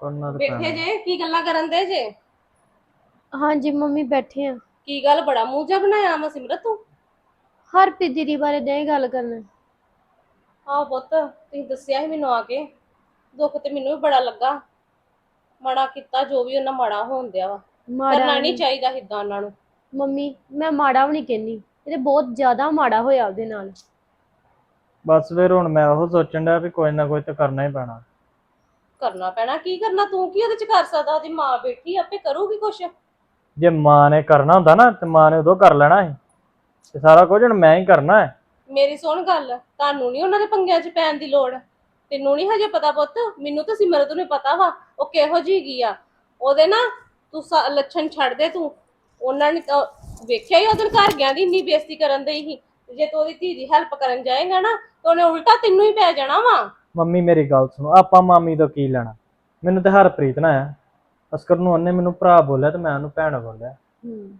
ਕਰਨਾ ਤਾਂ ਬੈਠੇ ਪੈਣਾ ਜੇ ਕੀ ਗੱਲਾਂ ਕਰਨ ਦੇ ਜੇ? ਹਾਂਜੀ ਮੰਮੀ ਬੈਠੇ ਆ। ਕੀ ਗੱਲ ਬੜਾ ਮੂੰਹ ਜਿਹਾ ਬਣਾਇਆ ਵਾ ਸਿਮਰਤ ਤੂੰ? ਹਰਪ੍ਰੀਤ ਦੀਦੀ ਬਾਰੇ ਨਹੀਂ ਗੱਲ ਕਰਨਾ। ਆਹ ਪੁੱਤ ਤੁਸੀਂ ਦੱਸਿਆ ਸੀ ਮੈਨੂੰ ਆ ਕੇ। ਦੁੱਖ ਤੇ ਮੈਨੂੰ ਵੀ ਬੜਾ ਲੱਗਾ। ਮਾੜਾ ਕੀਤਾ ਜੋ ਵੀ ਉਹਨਾਂ ਮਾੜਾ ਹੋਣ ਦਿਆ ਵਾ। ਮਾੜਾ ਕਰਨਾ ਨਹੀਂ ਨਹੀਂ। ਚਾਹੀਦਾ ਏਦਾਂ ਉਹਨਾਂ ਨੂੰ। ਮੰਮੀ ਮੈਂ ਮਾੜਾ ਵੀ ਨਹੀਂ ਕਹਿੰਦੀ। ਇਹ ਤੇ ਬਹੁਤ ਜ਼ਿਆਦਾ ਮਾੜਾ ਹੋਇਆ ਉਹਦੇ ਨਾਲ। ਬਸ ਫਿਰ ਹੁਣ ਮੈਂ ਉਹ ਸੋਚਣ ਡਿਆ ਵੀ ਕੋਈ ਨਾ ਕੋਈ ਤਾਂ ਕਰਨਾ ਹੀ ਪੈਣਾ। ਕਰਨਾ ਪੈਣਾ ਕੀ ਕਰਨਾ ਤੂੰ ਕੀ ਉਹਦੇ ਚ ਕਰ ਸਕਦਾ ਉਹਦੀ ਮਾਂ ਬੈਠੀ ਆਪੇ ਕਰੂਗੀ ਕੁਛ? ਜੇ ਮਾਂ ਨੇ ਕਰਨਾ ਹੁੰਦਾ ਨਾ ਤੇ ਮਾਂ ਨੇ ਉਦੋਂ ਕਰ ਲੈਣਾ ਸੀ। ਤੇ ਸਾਰਾ ਕੁਝ ਹੁਣ ਮੈਂ ਹੀ ਕਰਨਾ ਹੈ। ਮੇਰੀ ਸੁਣ ਗੱਲ ਤੁਹਾਨੂੰ ਨਹੀਂ ਉਹਨਾਂ ਦੇ ਪੰਗਿਆਂ 'ਚ ਪੈਣ ਦੀ ਲੋੜ? ਤੈਨੂੰ ਨਹੀਂ ਹਜੇ ਪਤਾ ਪੁੱਤ? ਮੈਨੂੰ ਤਾਂ ਸਿਮਰਤ ਨੂੰ ਪਤਾ ਵਾ ਉਹ ਕਿਹੋ ਜਿਹੀ ਗਈ ਆ। ਉਹਦੇ ਨਾ ਤੂੰ ਸਾ- ਲੱਛਣ ਛੱਡ ਦੇ ਤੂੰ। ਉਹਨਾਂ ਨੇ ਤਾਂ ਵੇਖਿਆ ਹੀ ਉਹਦੇ ਘਰ ਗਿਆ ਦੀ ਇੰਨੀ ਬੇਇੱਜ਼ਤੀ ਕਰਨ ਦੇ ਹੀ। ਜੇ ਤੂੰ ਉਹਦੀ ਧੀ ਦੀ ਹੈਲਪ ਕਰਨ ਜਾਏਗਾ ਨਾ ਤਾਂ ਉਹਨੇ ਉਲਟਾ ਤੈਨੂੰ ਹੀ ਪੈ ਜਾਣਾ ਵਾ। ਮੰਮੀ ਮੇਰੀ ਗੱਲ ਸੁਣੋ, ਆਪਾਂ ਮਾਮੀ ਤੋਂ ਕੀ ਲੈਣਾ? ਮੈਨੂੰ ਤੇ ਹਰਪ੍ਰੀਤ ਨਾ ਆ ਅਸਕਰ ਨੂੰ ਉਹਨੇ ਮੈਨੂੰ ਭਰਾ ਬੋਲਿਆ ਤੇ ਮੈਂ ਉਹਨੂੰ ਭੈਣ ਬੋਲਿਆ। ਹੂੰ।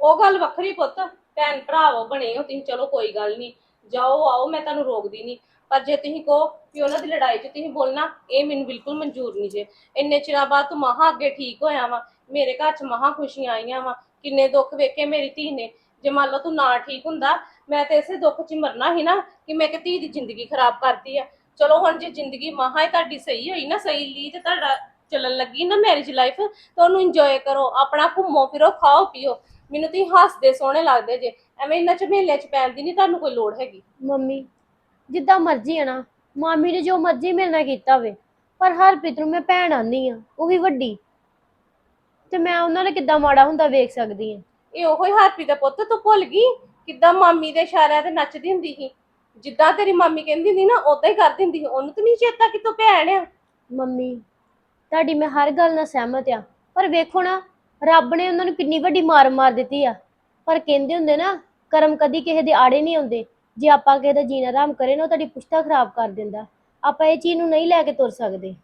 ਉਹ ਗੱਲ ਵੱਖਰੀ ਪੁੱਤ, ਭੈਣ ਭਰਾਵੋ ਬਣੇ ਹੋ ਤੁਸੀਂ, ਚਲੋ ਕੋਈ ਗੱਲ ਨਹੀਂ ਜਾਓ, ਆਓ, ਮੈਂ ਤੁਹਾਨੂੰ ਰੋਕਦੀ ਨਹੀਂ ਪਰ ਜੇ ਤੁਸੀਂ ਕਹੋ ਕਿ ਉਹਨਾਂ ਦੀ ਲੜਾਈ 'ਚ ਤੁਸੀਂ ਬੋਲਣਾ, ਇਹ ਮੈਨੂੰ ਬਿਲਕੁਲ ਮਨਜ਼ੂਰ ਨਹੀਂ ਜੇ। ਇੰਨੇ ਚਿਰਾਂ ਬਾਅਦ ਤੂੰ ਮਹਾ ਅੱਗੇ ਠੀਕ ਹੋਇਆ ਵਾ। ਮੇਰੇ ਘਰ 'ਚ ਮਹਾ ਖੁਸ਼ੀਆਂ ਆਈਆਂ ਵਾ। ਕਿੰਨੇ ਦੁੱਖ ਵੇਖੇ ਮੇਰੀ ਧੀ ਨੇ। ਜੇ ਮੰਨ ਲਓ ਤੂੰ ਨਾ ਠੀਕ ਹੁੰਦਾ, ਮੈਂ ਤੇ ਇਸੇ ਦੁੱਖ 'ਚ ਹੀ ਮਰਨਾ ਸੀ ਨਾ, ਕਿ ਮੈਂ ਕਿ ਧੀ ਦੀ ਜ਼ਿੰਦਗੀ ਖਰਾਬ ਕਰਤੀ ਆ। ਚਲੋ ਹੁਣ ਜੇ ਜ਼ਿੰਦਗੀ ਮਹਾ ਹੀ ਤੁਹਾਡੀ ਸਹੀ ਹੋਈ ਨਾ ਸਹੀ ਲਈ ਤੇ ਤੁਹਾਡਾ ਚੱਲਣ ਲੱਗੀ ਨਾ ਮੈਰਿਜ ਲਾਈਫ ਤਾਂ ਉਹਨੂੰ ਇੰਜੋਏ ਕਰੋ ਆਪਣਾ ਘੁੰਮੋ ਫਿਰੋ ਖਾਓ ਪੀਓ। ਮੈਨੂੰ ਤੁਸੀਂ ਹੱਸਦੇ ਸੋਹਣੇ ਲੱਗਦੇ ਜੇ ਐਵੇਂ ਇੰਨਾ ਝਮੇਲੇ ਚ ਪੈਣ ਦੀ ਨਹੀਂ ਤੁਹਾਨੂੰ ਕੋਈ ਲੋੜ ਹੈਗੀ। ਮੰਮੀ ਜਿੱਦਾਂ ਮਰਜ਼ੀ ਆ ਨਾ ਮਾਮੀ ਨੇ ਜੋ ਮਰਜ਼ੀ ਮੇਰੇ ਨਾਲ ਕੀਤਾ ਹੋਵੇ ਪਰ ਹਰਪ੍ਰੀਤ ਨੂੰ ਮੈਂ ਭੈਣ ਆਂਦੀ ਆ ਉਹ ਵੀ ਵੱਡੀ। ਤੇ ਮੈਂ ਉਹਨਾਂ ਨੇ ਕਿੱਦਾਂ ਮਾੜਾ ਹੁੰਦਾ ਵੇਖ ਸਕਦੀ ਆ? ਇਹ ਉਹੋ ਹੀ ਹਰਪੀ ਦਾ ਪੁੱਤ ਤੂੰ ਭੁੱਲ ਗਈ? ਕਿੱਦਾਂ ਮਾਮੀ ਦੇ ਇਸ਼ਾਰਿਆਂ ਤੇ ਨੱਚਦੀ ਹੁੰਦੀ ਸੀ? ਜਿੱਦਾਂ ਤੇਰੀ ਮਾਮੀ ਕਹਿੰਦੀ ਹੁੰਦੀ ਨਾ ਉਦਾਂ ਹੀ ਕਰਦੀ ਹੁੰਦੀ ਸੀ। ਉਹਨੂੰ ਤਾਂ ਨਹੀਂ ਚੇਤਾ ਕਿ ਤੂੰ ਭੈਣ ਆ? ਮੰਮੀ ਤੁਹਾਡੀ ਮੈਂ ਹਰ ਗੱਲ ਨਾਲ ਸਹਿਮਤ ਆ। ਪਰ ਵੇਖੋ ਨਾ ਰੱਬ ਨੇ ਉਹਨਾਂ ਨੂੰ ਕਿੰਨੀ ਵੱਡੀ ਮਾਰ ਮਾਰ ਦਿੱਤੀ ਆ। ਪਰ ਕਹਿੰਦੇ ਹੁੰਦੇ ਨਾ ਕਰਮ ਕਦੀ ਕਿਸੇ ਦੇ ਆੜੇ ਨਹੀਂ ਆਉਂਦੇ। ਜੇ ਆਪਾਂ ਕਿਸੇ ਦਾ ਜੀਣਾ ਆਰਾਮ ਕਰੇ ਨਾ ਉਹ ਤੁਹਾਡੀ ਪੁਸ਼ਤਾ ਖਰਾਬ ਕਰ ਦਿੰਦਾ। ਆਪਾਂ ਇਹ ਚੀਜ਼ ਨੂੰ ਨਹੀਂ ਲੈ ਕੇ ਤੁਰ ਸਕਦੇ।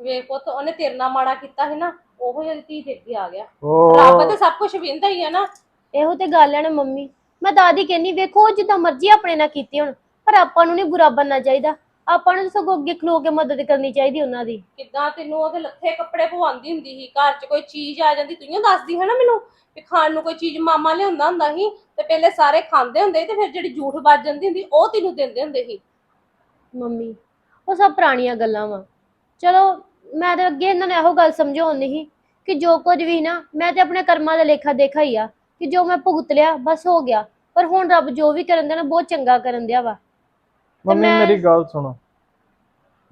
ਵੇਖ ਪੁੱਤ ਉਹਨੇ ਤੇਰੇ ਨਾਲ ਮਾੜਾ ਕੀਤਾ ਸੀ ਨਾ ਉਹੋ ਹੀ ਉਹਦੀ ਧੀ ਦੇ ਅੱਗੇ ਆ ਗਿਆ। ਉਹ ਰੱਬ ਤੇ ਸਭ ਕੁਝ ਵਿੰਦਾ ਹੀ ਆ ਨਾ। ਇਹੋ ਤੇ ਗੱਲ ਹੈ ਨਾ ਮੰਮੀ। ਮੈਂ ਦਾਦੀ ਕਹਿੰਨੀ ਵੇਖੋ ਉਹ ਜਿੱਦਾਂ ਮਰਜ਼ੀ ਆਪਣੇ ਨਾਲ ਕੀਤੀ ਹੁਣ ਪਰ ਆਪਾਂ ਨੂੰ ਨਹੀਂ ਬੁਰਾ ਬਣਨਾ ਚਾਹੀਦਾ। ਆਪਾਂ ਨੂੰ ਤਾਂ ਸਗੋਂ ਅੱਗੇ ਖਲੋ ਕੇ ਮਦਦ ਕਰਨੀ ਚਾਹੀਦੀ ਉਹਨਾਂ ਦੀ। ਕਿੱਦਾਂ ਤੈਨੂੰ ਉਹਦੇ ਲੱਥੇ ਕੱਪੜੇ ਪਵਾਉਂਦੀ ਹੁੰਦੀ ਸੀ ਘਰ 'ਚ ਕੋਈ ਚੀਜ਼ ਆ ਜਾਂਦੀ ਤੂੰ ਹੀ ਦੱਸਦੀ ਹੈ ਨਾ ਮੈਨੂੰ ਵੀ ਖਾਣ ਨੂੰ ਕੋਈ ਚੀਜ਼ ਮਾਮਾ ਲਿਆਉਂਦਾ ਹੁੰਦਾ ਸੀ ਤੇ ਪਹਿਲੇ ਸਾਰੇ ਖਾਂਦੇ ਹੁੰਦੇ ਸੀ ਤੇ ਫਿਰ ਜਿਹੜੀ ਝੂਠ ਵੱਜ ਜਾਂਦੀ ਹੁੰਦੀ ਉਹ ਤੈਨੂੰ ਦਿੰਦੇ ਹੁੰਦੇ ਸੀ। ਮੰਮੀ ਉਹ ਸਭ ਪੁਰਾਣੀਆਂ ਗੱਲਾਂ ਵਾ। ਚਲੋ ਮੈਂ ਤਾਂ ਅੱਗੇ ਇਹਨਾਂ ਨੂੰ ਇਹੋ ਗੱਲ ਸਮਝਾਉਂਦੀ ਸੀ ਕਿ ਜੋ ਕੁਝ ਵੀ ਨਾ ਮੈਂ ਤੇ ਆਪਣੇ ਕਰਮਾਂ ਦਾ ਲੇਖਾ ਦੇਖਾ ਹੀ ਆ। ਕਿ ਜੋ ਮੈਂ ਭੁਗਤ ਲਿਆ ਬਸ ਹੋ ਗਿਆ। ਪਰ ਹੁਣ ਰੱਬ ਜੋ ਵੀ ਕਰਨ ਦੇਣਾ ਬਹੁਤ ਚੰਗਾ ਕਰਨ ਦਿਆ ਵਾ। ਮੰਮੀ ਮੈਂ- ਮੇਰੀ ਗੱਲ ਸੁਣੋ।